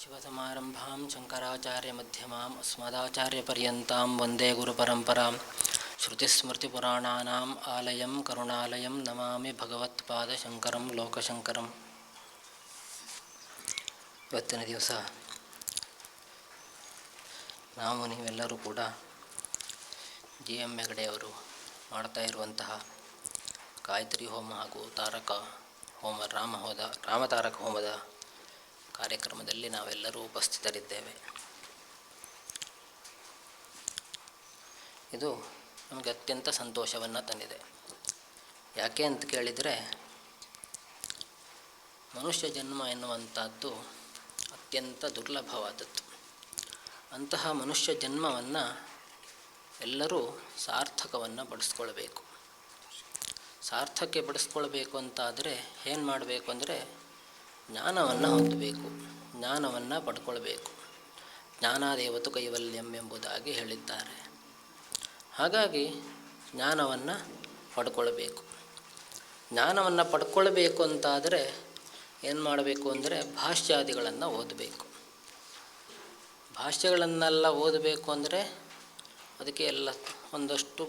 ಶಿವಸಮಾರಂಭಾಂ ಅಸ್ಮದಾಚಾರ್ಯ ಪರ್ಯಂತಾಂ ವಂದೇ ಗುರುಪರಂಪರಾಂ ಶ್ರುತಿಸ್ಮೃತಿಪುರಾಣಾನಾಂ ಆಲಯಂ ಕರುಣಾಲಯಂ ನಮಾಮಿ ಭಗವತ್ಪಾದ ಶಂಕರಂ ಲೋಕಶಂಕರಂ ಇವತ್ತಿನ ದಿವಸ ನಾವು ನೀವೆಲ್ಲರೂ ಕೂಡ ಜಿ ಎಂ ಹೆಗಡೆಯವರು ಮಾಡ್ತಾ ಇರುವಂತಹ ಗಾಯತ್ರಿ ಹೋಮ ಹಾಗೂ ತಾರಕ ಹೋಮ, ರಾಮ ಹೋದ ರಾಮತಾರಕ ಹೋಮದ ಕಾರ್ಯಕ್ರಮದಲ್ಲಿ ನಾವೆಲ್ಲರೂ ಉಪಸ್ಥಿತರಿದ್ದೇವೆ. ಇದು ನಮಗೆ ಅತ್ಯಂತ ಸಂತೋಷವನ್ನು ತಂದಿದೆ. ಯಾಕೆ ಅಂತ ಕೇಳಿದರೆ, ಮನುಷ್ಯ ಜನ್ಮ ಎನ್ನುವಂಥದ್ದು ಅತ್ಯಂತ ದುರ್ಲಭವಾದದ್ದು. ಅಂತಹ ಮನುಷ್ಯ ಜನ್ಮವನ್ನು ಎಲ್ಲರೂ ಸಾರ್ಥಕವನ್ನು ಬಡಿಸ್ಕೊಳ್ಬೇಕು. ಸಾರ್ಥಕ್ಕೆ ಬಡಿಸ್ಕೊಳ್ಬೇಕು ಅಂತಾದರೆ ಏನು ಮಾಡಬೇಕು ಅಂದರೆ ಜ್ಞಾನವನ್ನು ಹೊಂದಬೇಕು, ಜ್ಞಾನವನ್ನು ಪಡ್ಕೊಳ್ಬೇಕು. ಜ್ಞಾನಾದೇವತು ಕೈವಲ್ಯಂ ಎಂಬುದಾಗಿ ಹೇಳಿದ್ದಾರೆ. ಹಾಗಾಗಿ ಜ್ಞಾನವನ್ನು ಪಡ್ಕೊಳ್ಬೇಕು. ಜ್ಞಾನವನ್ನು ಪಡ್ಕೊಳ್ಬೇಕು ಅಂತಾದರೆ ಏನು ಮಾಡಬೇಕು ಅಂದರೆ ಭಾಷ್ಯಾದಿಗಳನ್ನು ಓದಬೇಕು. ಭಾಷ್ಯಗಳನ್ನೆಲ್ಲ ಓದಬೇಕು ಅಂದರೆ ಅದಕ್ಕೆ ಎಲ್ಲ ಒಂದಷ್ಟು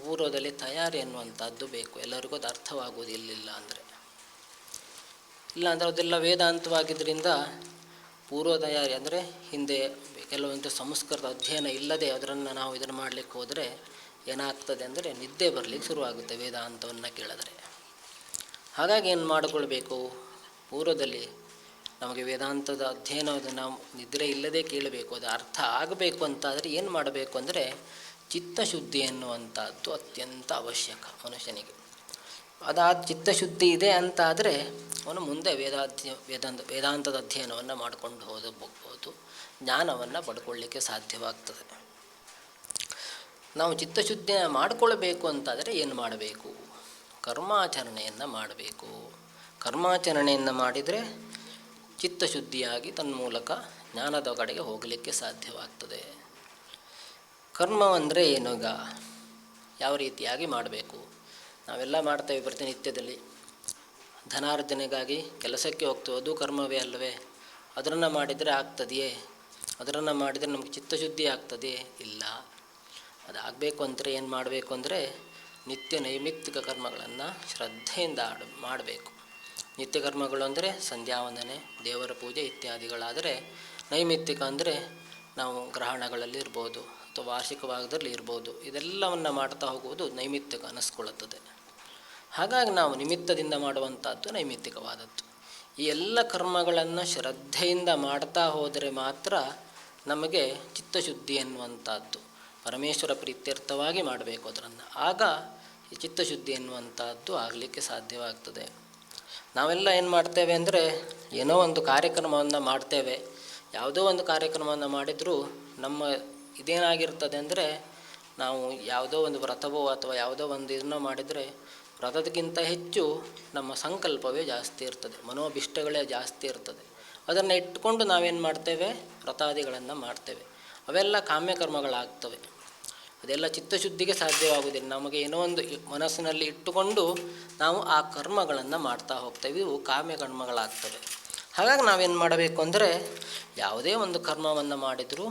ಪೂರ್ವದಲ್ಲಿ ತಯಾರಿ ಅನ್ನುವಂಥದ್ದು ಬೇಕು. ಎಲ್ಲರಿಗೂ ಅದು ಅರ್ಥವಾಗುವುದಿಲ್ಲ ಅಂದರೆ. ಇಲ್ಲ ಅಂದರೆ ಅದೆಲ್ಲ ವೇದಾಂತವಾಗಿದ್ದರಿಂದ ಪೂರ್ವ ತಯಾರಿ ಅಂದರೆ ಹಿಂದೆ ಕೆಲವೊಂದು ಸಂಸ್ಕೃತ ಅಧ್ಯಯನ ಇಲ್ಲದೆ ಅದರನ್ನು ನಾವು ಇದನ್ನು ಮಾಡಲಿಕ್ಕೆ ಹೋದರೆ ಏನಾಗ್ತದೆ ಅಂದರೆ ನಿದ್ದೆ ಬರಲಿಕ್ಕೆ ಶುರುವಾಗುತ್ತೆ ವೇದಾಂತವನ್ನು ಕೇಳಿದ್ರೆ. ಹಾಗಾಗಿ ಏನು ಮಾಡಿಕೊಳ್ಬೇಕು? ಪೂರ್ವದಲ್ಲಿ ನಮಗೆ ವೇದಾಂತದ ಅಧ್ಯಯನ ನಾವು ನಿದ್ರೆ ಇಲ್ಲದೆ ಕೇಳಬೇಕು, ಅದು ಅರ್ಥ ಆಗಬೇಕು ಅಂತಾದರೆ ಏನು ಮಾಡಬೇಕು ಅಂದರೆ ಚಿತ್ತಶುದ್ಧಿ ಎನ್ನುವಂಥದ್ದು ಅತ್ಯಂತ ಅವಶ್ಯಕ ಮನುಷ್ಯನಿಗೆ. ಅದಾದ ಚಿತ್ತಶುದ್ಧಿ ಇದೆ ಅಂತಾದರೆ ಅವನು ಮುಂದೆ ವೇದಾಧ್ಯ, ವೇದಾಂತ, ವೇದಾಂತದ ಅಧ್ಯಯನವನ್ನು ಮಾಡಿಕೊಂಡು ಹೋಗಬಹುದು ಜ್ಞಾನವನ್ನು ಪಡ್ಕೊಳ್ಳಿಕ್ಕೆ ಸಾಧ್ಯವಾಗ್ತದೆ. ನಾವು ಚಿತ್ತಶುದ್ಧಿ ಮಾಡಿಕೊಳ್ಬೇಕು ಅಂತಾದರೆ ಏನು ಮಾಡಬೇಕು? ಕರ್ಮಾಚರಣೆಯನ್ನು ಮಾಡಬೇಕು. ಕರ್ಮಾಚರಣೆಯನ್ನು ಮಾಡಿದರೆ ಚಿತ್ತಶುದ್ಧಿಯಾಗಿ ತನ್ಮೂಲಕ ಜ್ಞಾನದ ಕಡೆಗೆ ಹೋಗಲಿಕ್ಕೆ ಸಾಧ್ಯವಾಗ್ತದೆ. ಕರ್ಮ ಅಂದರೆ ಯಾವ ರೀತಿಯಾಗಿ ಮಾಡಬೇಕು? ನಾವೆಲ್ಲ ಮಾಡ್ತೇವೆ ಪ್ರತಿನಿತ್ಯದಲ್ಲಿ ಧನಾರ್ಜನೆಗಾಗಿ ಕೆಲಸಕ್ಕೆ ಹೋಗ್ತೇವೆ. ಅದು ಕರ್ಮವೇ ಅಲ್ಲವೇ? ಅದರನ್ನು ಮಾಡಿದರೆ ಆಗ್ತದೆಯೇ? ಅದರನ್ನು ಮಾಡಿದರೆ ನಮಗೆ ಚಿತ್ತಶುದ್ಧಿ ಆಗ್ತದೆಯೇ? ಇಲ್ಲ. ಅದಾಗಬೇಕು ಅಂದರೆ ಏನು ಮಾಡಬೇಕು ಅಂದರೆ ನಿತ್ಯ ನೈಮಿತ್ತಿಕ ಕರ್ಮಗಳನ್ನು ಶ್ರದ್ಧೆಯಿಂದ ಆಡ, ಮಾಡಬೇಕು. ನಿತ್ಯ ಕರ್ಮಗಳು ಅಂದರೆ ಸಂಧ್ಯಾವಂದನೆ ದೇವರ ಪೂಜೆ ಇತ್ಯಾದಿಗಳಾದರೆ ನೈಮಿತ್ತಿಕ ಅಂದರೆ ನಾವು ಗ್ರಹಣಗಳಲ್ಲಿ ಇರ್ಬೋದು ಅಥವಾ ವಾರ್ಷಿಕವಾಗದಲ್ಲಿ ಇರ್ಬೋದು. ಇದೆಲ್ಲವನ್ನು ಮಾಡ್ತಾ ಹೋಗುವುದು ನೈಮಿತ್ತಿಕ ಅನ್ನಿಸ್ಕೊಳ್ಳುತ್ತದೆ ಹಾಗಾಗಿ ನಾವು ನಿಮಿತ್ತದಿಂದ ಮಾಡುವಂಥದ್ದು ನೈಮಿತ್ತಿಕವಾದದ್ದು. ಈ ಎಲ್ಲ ಕರ್ಮಗಳನ್ನು ಶ್ರದ್ಧೆಯಿಂದ ಮಾಡ್ತಾ ಹೋದರೆ ಮಾತ್ರ ನಮಗೆ ಚಿತ್ತಶುದ್ಧಿ ಎನ್ನುವಂಥದ್ದು. ಪರಮೇಶ್ವರ ಪ್ರೀತ್ಯರ್ಥವಾಗಿ ಮಾಡಬೇಕು ಅದರನ್ನು. ಆಗ ಈ ಚಿತ್ತಶುದ್ಧಿ ಎನ್ನುವಂಥದ್ದು ಆಗಲಿಕ್ಕೆ ಸಾಧ್ಯವಾಗ್ತದೆ. ನಾವೆಲ್ಲ ಏನು ಮಾಡ್ತೇವೆ ಅಂದರೆ ಏನೋ ಒಂದು ಕಾರ್ಯಕ್ರಮವನ್ನು ಮಾಡ್ತೇವೆ. ಯಾವುದೋ ಒಂದು ಕಾರ್ಯಕ್ರಮವನ್ನು ಮಾಡಿದರೂ ನಮ್ಮ ಇದೇನಾಗಿರ್ತದೆ ಅಂದರೆ ನಾವು ಯಾವುದೋ ಒಂದು ವ್ರತವೋ ಅಥವಾ ಯಾವುದೋ ಒಂದು ಇದನ್ನೋ ಮಾಡಿದರೆ ವ್ರತದಕ್ಕಿಂತ ಹೆಚ್ಚು ನಮ್ಮ ಸಂಕಲ್ಪವೇ ಜಾಸ್ತಿ ಇರ್ತದೆ, ಮನೋಭಿಷ್ಟಗಳೇ ಜಾಸ್ತಿ ಇರ್ತದೆ. ಅದನ್ನು ಇಟ್ಟುಕೊಂಡು ನಾವೇನು ಮಾಡ್ತೇವೆ? ವ್ರತಾದಿಗಳನ್ನು ಮಾಡ್ತೇವೆ. ಅವೆಲ್ಲ ಕಾಮ್ಯಕರ್ಮಗಳಾಗ್ತವೆ. ಅದೆಲ್ಲ ಚಿತ್ತಶುದ್ಧಿಗೆ ಸಾಧ್ಯವಾಗುವುದಿಲ್ಲ. ನಮಗೆ ಏನೋ ಒಂದು ಮನಸ್ಸಿನಲ್ಲಿ ಇಟ್ಟುಕೊಂಡು ನಾವು ಆ ಕರ್ಮಗಳನ್ನು ಮಾಡ್ತಾ ಹೋಗ್ತೇವೆ. ಇವು ಕಾಮ್ಯ ಕರ್ಮಗಳಾಗ್ತವೆ ಹಾಗಾಗಿ ನಾವೇನು ಮಾಡಬೇಕು ಅಂದರೆ ಯಾವುದೇ ಒಂದು ಕರ್ಮವನ್ನು ಮಾಡಿದರೂ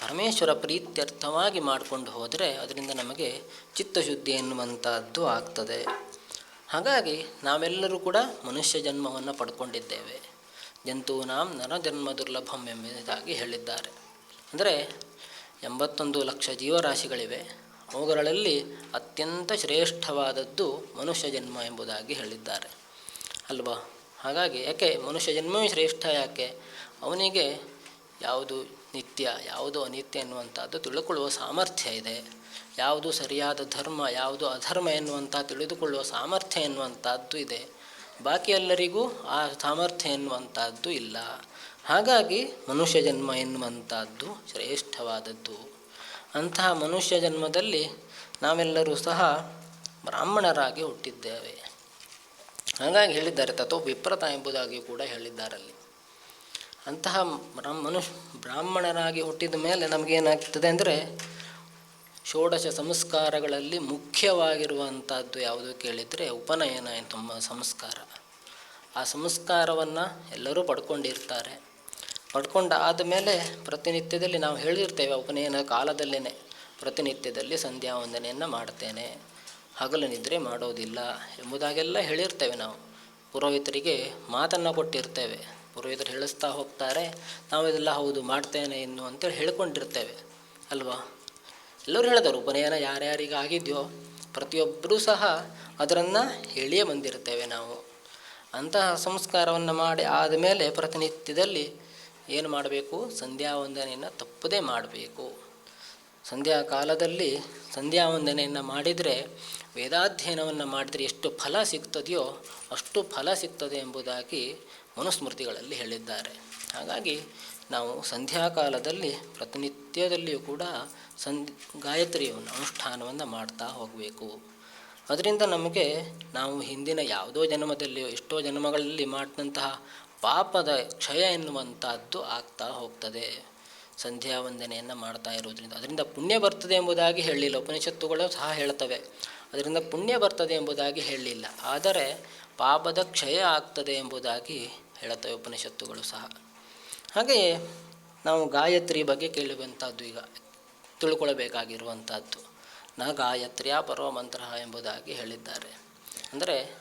ಪರಮೇಶ್ವರ ಪ್ರೀತ್ಯರ್ಥವಾಗಿ ಮಾಡಿಕೊಂಡು ಹೋದರೆ ಅದರಿಂದ ನಮಗೆ ಚಿತ್ತಶುದ್ಧಿ ಎನ್ನುವಂಥದ್ದು ಆಗ್ತದೆ. ಹಾಗಾಗಿ ನಾವೆಲ್ಲರೂ ಕೂಡ ಮನುಷ್ಯ ಜನ್ಮವನ್ನು ಪಡ್ಕೊಂಡಿದ್ದೇವೆ. ನರ ಜನ್ಮ ದುರ್ಲಭಂ ಎಂಬುದಾಗಿ ಹೇಳಿದ್ದಾರೆ. ಅಂದರೆ ಎಂಬತ್ತೊಂದು ಲಕ್ಷ ಜೀವರಾಶಿಗಳಿವೆ. ಅವುಗಳಲ್ಲಿ ಅತ್ಯಂತ ಶ್ರೇಷ್ಠವಾದದ್ದು ಮನುಷ್ಯ ಜನ್ಮ ಎಂಬುದಾಗಿ ಹೇಳಿದ್ದಾರೆ. ಅಲ್ವಾ? ಹಾಗಾಗಿ ಯಾಕೆ ಮನುಷ್ಯ ಜನ್ಮವೇ ಶ್ರೇಷ್ಠ ಯಾಕೆ? ಅವನಿಗೆ ಯಾವುದು ನಿತ್ಯ, ಯಾವುದು ಅನಿತ್ಯ ಎನ್ನುವಂಥದ್ದು ತಿಳಿದುಕೊಳ್ಳುವ ಸಾಮರ್ಥ್ಯ ಇದೆ. ಯಾವುದು ಸರಿಯಾದ ಧರ್ಮ, ಯಾವುದು ಅಧರ್ಮ ಎನ್ನುವಂಥ ತಿಳಿದುಕೊಳ್ಳುವ ಸಾಮರ್ಥ್ಯ ಎನ್ನುವಂಥದ್ದು ಇದೆ. ಬಾಕಿ ಎಲ್ಲರಿಗೂ ಆ ಸಾಮರ್ಥ್ಯ ಎನ್ನುವಂಥದ್ದು ಇಲ್ಲ. ಹಾಗಾಗಿ ಮನುಷ್ಯ ಜನ್ಮ ಎನ್ನುವಂಥದ್ದು ಶ್ರೇಷ್ಠವಾದದ್ದು. ಅಂತಹ ಮನುಷ್ಯ ಜನ್ಮದಲ್ಲಿ ನಾವೆಲ್ಲರೂ ಸಹ ಬ್ರಾಹ್ಮಣರಾಗಿ ಹುಟ್ಟಿದ್ದೇವೆ. ಹಾಗಾಗಿ ಹೇಳಿದ್ದಾರೆ, ತಥೋ ವಿಪ್ರತ ಎಂಬುದಾಗಿ ಕೂಡ ಹೇಳಿದ್ದಾರಲ್ಲಿ. ಅಂತಹ ಮನುಷ್ಯ ಬ್ರಾಹ್ಮಣರಾಗಿ ಹುಟ್ಟಿದ ಮೇಲೆ ನಮಗೇನಾಗ್ತದೆ ಅಂದರೆ ಷೋಡಶ ಸಂಸ್ಕಾರಗಳಲ್ಲಿ ಮುಖ್ಯವಾಗಿರುವಂಥದ್ದು ಯಾವುದು ಕೇಳಿದರೆ ಉಪನಯನ ಎಂಬ ಸಂಸ್ಕಾರ. ಆ ಸಂಸ್ಕಾರವನ್ನು ಎಲ್ಲರೂ ಪಡ್ಕೊಂಡಿರ್ತಾರೆ. ಪಡ್ಕೊಂಡು ಆದಮೇಲೆ ಪ್ರತಿನಿತ್ಯದಲ್ಲಿ ನಾವು ಹೇಳಿರ್ತೇವೆ, ಉಪನಯನ ಕಾಲದಲ್ಲೇ ಪ್ರತಿನಿತ್ಯದಲ್ಲಿ ಸಂಧ್ಯಾ ವಂದನೆಯನ್ನು ಮಾಡ್ತೇನೆ, ಹಗಲು ನಿದ್ರೆ ಮಾಡೋದಿಲ್ಲ ಎಂಬುದಾಗೆಲ್ಲ ಹೇಳಿರ್ತೇವೆ ನಾವು. ಪುರೋಹಿತರಿಗೆ ಮಾತನ್ನು ಕೊಟ್ಟಿರ್ತೇವೆ. ಪುರೋಹಿತರು ಹೇಳಿಸ್ತಾ ಹೋಗ್ತಾರೆ ನಾವು ಇದೆಲ್ಲ ಹೌದು ಮಾಡ್ತೇನೆ ಇನ್ನು ಅಂತೇಳಿ ಹೇಳ್ಕೊಂಡಿರ್ತೇವೆ, ಅಲ್ವಾ? ಎಲ್ಲರೂ ಹೇಳಿದವರು ಉಪನಯನ ಯಾರ್ಯಾರಿಗೆ ಆಗಿದೆಯೋ ಪ್ರತಿಯೊಬ್ಬರೂ ಸಹ ಅದರನ್ನು ಹೇಳಿಯೇ ಬಂದಿರ್ತೇವೆ ನಾವು. ಅಂತಹ ಸಂಸ್ಕಾರವನ್ನು ಮಾಡಿ ಆದಮೇಲೆ ಪ್ರತಿನಿತ್ಯದಲ್ಲಿ ಏನು ಮಾಡಬೇಕು? ಸಂಧ್ಯಾ ವಂದನೆಯನ್ನು ತಪ್ಪದೇ ಮಾಡಬೇಕು. ಸಂಧ್ಯಾ ಕಾಲದಲ್ಲಿ ಸಂಧ್ಯಾ ವಂದನೆಯನ್ನು ಮಾಡಿದರೆ, ವೇದಾಧ್ಯಯನವನ್ನು ಮಾಡಿದರೆ ಎಷ್ಟು ಫಲ ಸಿಗ್ತದೆಯೋ ಅಷ್ಟು ಫಲ ಸಿಗ್ತದೆ ಎಂಬುದಾಗಿ ಮನುಸ್ಮೃತಿಗಳಲ್ಲಿ ಹೇಳಿದ್ದಾರೆ. ಹಾಗಾಗಿ ನಾವು ಸಂಧ್ಯಾಕಾಲದಲ್ಲಿ ಪ್ರತಿನಿತ್ಯದಲ್ಲಿಯೂ ಕೂಡ ಸಂಧ್ ಗಾಯತ್ರಿಯನ್ನು ಅನುಷ್ಠಾನವನ್ನು ಮಾಡ್ತಾ ಹೋಗಬೇಕು. ಅದರಿಂದ ನಮಗೆ ನಾವು ಹಿಂದಿನ ಯಾವುದೋ ಜನ್ಮದಲ್ಲಿಯೋ ಎಷ್ಟೋ ಜನ್ಮಗಳಲ್ಲಿ ಮಾಡಿದಂತಹ ಪಾಪದ ಕ್ಷಯ ಎನ್ನುವಂಥದ್ದು ಆಗ್ತಾ ಹೋಗ್ತದೆ. ಸಂಧ್ಯಾ ವಂದನೆಯನ್ನು ಮಾಡ್ತಾ ಇರೋದ್ರಿಂದ ಅದರಿಂದ ಪುಣ್ಯ ಬರ್ತದೆ ಎಂಬುದಾಗಿ ಹೇಳಲಿಲ್ಲ ಉಪನಿಷತ್ತುಗಳು ಸಹ ಹೇಳ್ತವೆ. ಅದರಿಂದ ಪುಣ್ಯ ಬರ್ತದೆ ಎಂಬುದಾಗಿ ಹೇಳಲಿಲ್ಲ ಆದರೆ ಪಾಪದ ಕ್ಷಯ ಆಗ್ತದೆ ಎಂಬುದಾಗಿ ಹೇಳುತ್ತವೆ ಉಪನಿಷತ್ತುಗಳು ಸಹ. ಹಾಗೆಯೇ ನಾವು ಗಾಯತ್ರಿ ಬಗ್ಗೆ ಕೇಳುವಂಥದ್ದು ಈಗ, ತಿಳ್ಕೊಳ್ಬೇಕಾಗಿರುವಂಥದ್ದು. ನ ಗಾಯತ್ರಿಯ ಪರ್ವ ಮಂತ್ರ ಎಂಬುದಾಗಿ ಹೇಳಿದ್ದಾರೆ. ಅಂದರೆ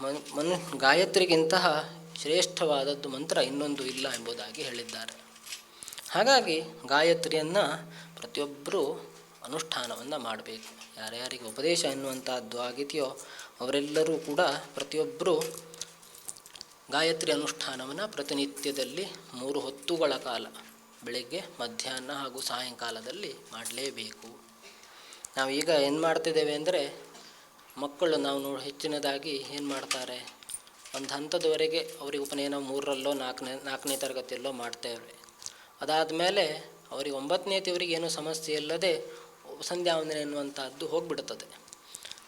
ಮನ್ ಗಾಯತ್ರಿಗಿಂತಹ ಶ್ರೇಷ್ಠವಾದದ್ದು ಮಂತ್ರ ಇನ್ನೊಂದು ಇಲ್ಲ ಎಂಬುದಾಗಿ ಹೇಳಿದ್ದಾರೆ. ಹಾಗಾಗಿ ಗಾಯತ್ರಿಯನ್ನು ಪ್ರತಿಯೊಬ್ಬರೂ ಅನುಷ್ಠಾನವನ್ನು ಮಾಡಬೇಕು. ಯಾರ್ಯಾರಿಗೆ ಉಪದೇಶ ಎನ್ನುವಂಥದ್ದು ಆಗಿದೆಯೋ ಅವರೆಲ್ಲರೂ ಕೂಡ ಪ್ರತಿಯೊಬ್ಬರೂ ಗಾಯತ್ರಿ ಅನುಷ್ಠಾನವನ್ನು ಪ್ರತಿನಿತ್ಯದಲ್ಲಿ ಮೂರು ಹೊತ್ತುಗಳ ಕಾಲ, ಬೆಳಗ್ಗೆ, ಮಧ್ಯಾಹ್ನ ಹಾಗೂ ಸಾಯಂಕಾಲದಲ್ಲಿ ಮಾಡಲೇಬೇಕು. ನಾವು ಈಗ ಏನು ಮಾಡ್ತಿದ್ದೇವೆ ಅಂದರೆ, ಮಕ್ಕಳು ನಾವು ನೋಡಿ ಹೆಚ್ಚಿನದಾಗಿ ಏನು ಮಾಡ್ತಾರೆ, ಒಂದು ಹಂತದವರೆಗೆ ಅವರಿಗೆ ಉಪನಯನ ಮೂರರಲ್ಲೋ ನಾಲ್ಕನೇ ನಾಲ್ಕನೇ ತರಗತಿಯಲ್ಲೋ ಮಾಡ್ತೇವೆ. ಅದಾದಮೇಲೆ ಅವರಿಗೆ ಒಂಬತ್ತನೇತಿಯವರಿಗೆ ಏನೂ ಸಮಸ್ಯೆ ಇಲ್ಲದೆ ಸಂಧ್ಯಾವಂದನೆ ಎನ್ನುವಂಥದ್ದು ಹೋಗಿಬಿಡ್ತದೆ.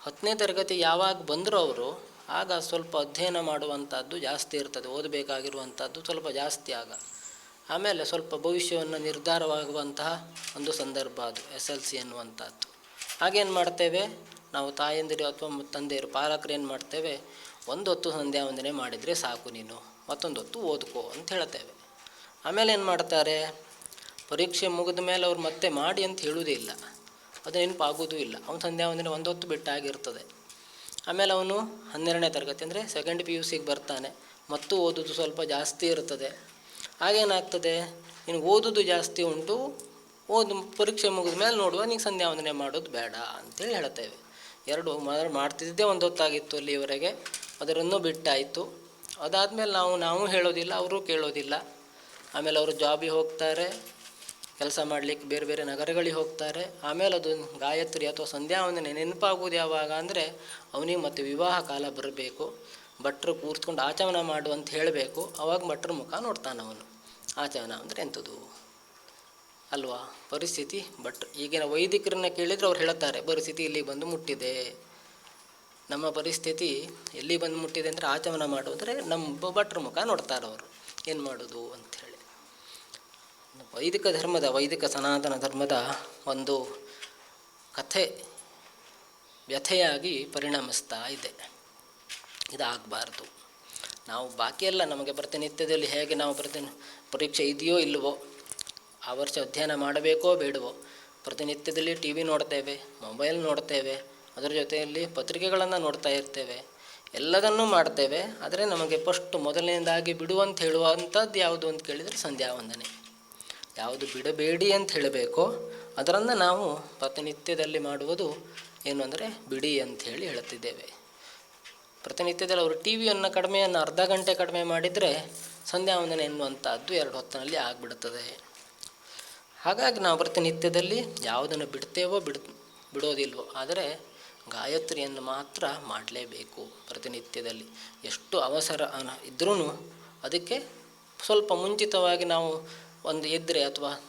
ಹತ್ತನೇ ತರಗತಿ ಯಾವಾಗ ಬಂದರೂ ಅವರು ಆಗ ಸ್ವಲ್ಪ ಅಧ್ಯಯನ ಮಾಡುವಂಥದ್ದು ಜಾಸ್ತಿ ಇರ್ತದೆ, ಓದಬೇಕಾಗಿರುವಂಥದ್ದು ಸ್ವಲ್ಪ ಜಾಸ್ತಿ ಆಗ. ಆಮೇಲೆ ಸ್ವಲ್ಪ ಭವಿಷ್ಯವನ್ನು ನಿರ್ಧಾರವಾಗುವಂತಹ ಒಂದು ಸಂದರ್ಭ ಅದು, ಎಸ್ ಎಲ್ ಸಿ ಎನ್ನುವಂಥದ್ದು. ಹಾಗೇನು ಮಾಡ್ತೇವೆ? ನಾವು ತಾಯಂದಿರು ಅಥವಾ ತಂದೆಯರು ಪಾಲಕರು ಏನು ಮಾಡ್ತೇವೆ? ಒಂದು ಹೊತ್ತು ಸಂಧ್ಯಾ ವಂದನೆ ಮಾಡಿದರೆ ಸಾಕು ನೀನು ಮತ್ತೊಂದು ಹೊತ್ತು ಓದ್ಕೋ ಅಂತ ಹೇಳ್ತೇವೆ. ಆಮೇಲೆ ಏನು ಮಾಡ್ತಾರೆ? ಪರೀಕ್ಷೆ ಮುಗಿದ ಮೇಲೆ ಅವ್ರು ಮತ್ತೆ ಮಾಡಿ ಅಂತ ಹೇಳುವುದೇ ಇಲ್ಲ. ಅದು ನೆನಪಾಗೋದೂ ಇಲ್ಲ. ಅವನು ಸಂಧ್ಯಾ ವಂದನೆ ಒಂದು ಹೊತ್ತು ಬಿಟ್ಟಾಗಿರ್ತದೆ. ಆಮೇಲೆ ಅವನು ಹನ್ನೆರಡನೇ ತರಗತಿ, ಅಂದರೆ ಸೆಕೆಂಡ್ ಪಿ ಯು ಸಿಗೆ ಬರ್ತಾನೆ. ಮತ್ತು ಓದೋದು ಸ್ವಲ್ಪ ಜಾಸ್ತಿ ಇರ್ತದೆ. ಆಗೇನಾಗ್ತದೆ ನೀನು ಓದೋದು ಜಾಸ್ತಿ ಉಂಟು, ಓದು, ಪರೀಕ್ಷೆ ಮುಗಿದ ಮೇಲೆ ನೋಡುವ, ನೀನು ಸಂಧ್ಯಾ ವಂದನೆ ಮಾಡೋದು ಬೇಡ ಅಂತೇಳಿ ಹೇಳ್ತೇವೆ ಎರಡು ಮಾಡ್ತಿದ್ದೇ, ಒಂದು ಹೊತ್ತಾಗಿತ್ತು ಅಲ್ಲಿವರೆಗೆ. ಅದರನ್ನು ಬಿಟ್ಟಾಯಿತು. ಅದಾದಮೇಲೆ ನಾವು ನಾವು ಹೇಳೋದಿಲ್ಲ, ಅವರು ಕೇಳೋದಿಲ್ಲ. ಆಮೇಲೆ ಅವರು ಜಾಬಿಗೆ ಹೋಗ್ತಾರೆ. ಕೆಲಸ ಮಾಡಲಿಕ್ಕೆ ಬೇರೆ ಬೇರೆ ನಗರಗಳಿಗೆ ಹೋಗ್ತಾರೆ. ಆಮೇಲೆ ಅದು ಗಾಯತ್ರಿ ಅಥವಾ ಸಂಧ್ಯಾ ವಂದನೆ ನೆನಪಾಗುವುದು ಯಾವಾಗ ಅಂದರೆ ಅವನಿಗೆ ಮತ್ತೆ ವಿವಾಹ ಕಾಲ ಬರಬೇಕು. ಭಟ್ರು ಕೂರ್ಸ್ಕೊಂಡು ಆಚಮನ ಮಾಡು ಅಂತ ಹೇಳಬೇಕು. ಅವಾಗ ಭಟ್ರ ಮುಖ ನೋಡ್ತಾನೆ ಅವನು. ಆಚಮನ ಅಂದರೆ ಎಂಥದ್ದು ಅಲ್ವಾ? ಪರಿಸ್ಥಿತಿ ಬಟ್ ಈಗಿನ ವೈದಿಕರನ್ನ ಕೇಳಿದರೆ ಅವ್ರು ಹೇಳ್ತಾರೆ ಪರಿಸ್ಥಿತಿ ಇಲ್ಲಿಗೆ ಬಂದು ಮುಟ್ಟಿದೆ. ನಮ್ಮ ಪರಿಸ್ಥಿತಿ ಎಲ್ಲಿ ಬಂದು ಮುಟ್ಟಿದೆ ಅಂದರೆ ಆಚಮನ ಮಾಡು ಅಂದರೆ ನಮ್ಮ ಭಟ್ರ ಮುಖ ನೋಡ್ತಾರೆ ಅವರು. ಏನು ಮಾಡೋದು ಅಂಥೇಳಿ ವೈದಿಕ ಧರ್ಮದ, ವೈದಿಕ ಸನಾತನ ಧರ್ಮದ ಒಂದು ಕಥೆ ವ್ಯಥೆಯಾಗಿ ಪರಿಣಮಿಸ್ತಾ ಇದೆ. ಇದಾಗಬಾರ್ದು. ನಾವು ಬಾಕಿಯೆಲ್ಲ ನಮಗೆ ಪ್ರತಿನಿತ್ಯದಲ್ಲಿ ಹೇಗೆ ನಾವು ಪ್ರತಿ ಪರೀಕ್ಷೆ ಇದೆಯೋ ಇಲ್ಲವೋ, ಆ ವರ್ಷ ಅಧ್ಯಯನ ಮಾಡಬೇಕೋ ಬೇಡವೋ, ಪ್ರತಿನಿತ್ಯದಲ್ಲಿ ಟಿ ವಿ ನೋಡ್ತೇವೆ, ಮೊಬೈಲ್ ನೋಡ್ತೇವೆ, ಅದರ ಜೊತೆಯಲ್ಲಿ ಪತ್ರಿಕೆಗಳನ್ನು ನೋಡ್ತಾ ಇರ್ತೇವೆ, ಎಲ್ಲದನ್ನೂ ಮಾಡ್ತೇವೆ, ಆದರೆ ನಮಗೆ ಫಸ್ಟ್ ಮೊದಲನೇದಾಗಿ ಬಿಡುವಂತ ಹೇಳುವಂಥದ್ದು ಯಾವುದು ಅಂತ ಕೇಳಿದರೆ ಸಂಧ್ಯಾ ವಂದನೆ ಯಾವುದು ಬಿಡಬೇಡಿ ಅಂತ ಹೇಳಬೇಕೋ ಅದರನ್ನು ನಾವು ಪ್ರತಿನಿತ್ಯದಲ್ಲಿ ಮಾಡುವುದು ಏನು ಅಂದರೆ ಬಿಡಿ ಅಂತ ಹೇಳಿ ಹೇಳುತ್ತಿದ್ದೇವೆ. ಪ್ರತಿನಿತ್ಯದಲ್ಲಿ ಅವರು ಟಿ ವಿಯನ್ನು ಕಡಿಮೆಯನ್ನು ಅರ್ಧ ಗಂಟೆ ಕಡಿಮೆ ಮಾಡಿದರೆ ಸಂಧ್ಯಾ ವಂದನೆ ಎನ್ನುವಂಥದ್ದು ಎರಡು ಹೊತ್ತಿನಲ್ಲಿ ಆಗಿಬಿಡುತ್ತದೆ. ಹಾಗಾಗಿ ನಾವು ಪ್ರತಿನಿತ್ಯದಲ್ಲಿ ಯಾವುದನ್ನು ಬಿಡ್ತೇವೋ ಬಿಡ್, ಬಿಡೋದಿಲ್ವೋ, ಆದರೆ ಗಾಯತ್ರಿಯನ್ನು ಮಾತ್ರ ಮಾಡಲೇಬೇಕು ಪ್ರತಿನಿತ್ಯದಲ್ಲಿ. ಎಷ್ಟು ಅವಸರ ಇದ್ರೂ ಅದಕ್ಕೆ ಸ್ವಲ್ಪ ಮುಂಚಿತವಾಗಿ ನಾವು ಒಂದು ಎದ್ದರೆ ಅಥವಾ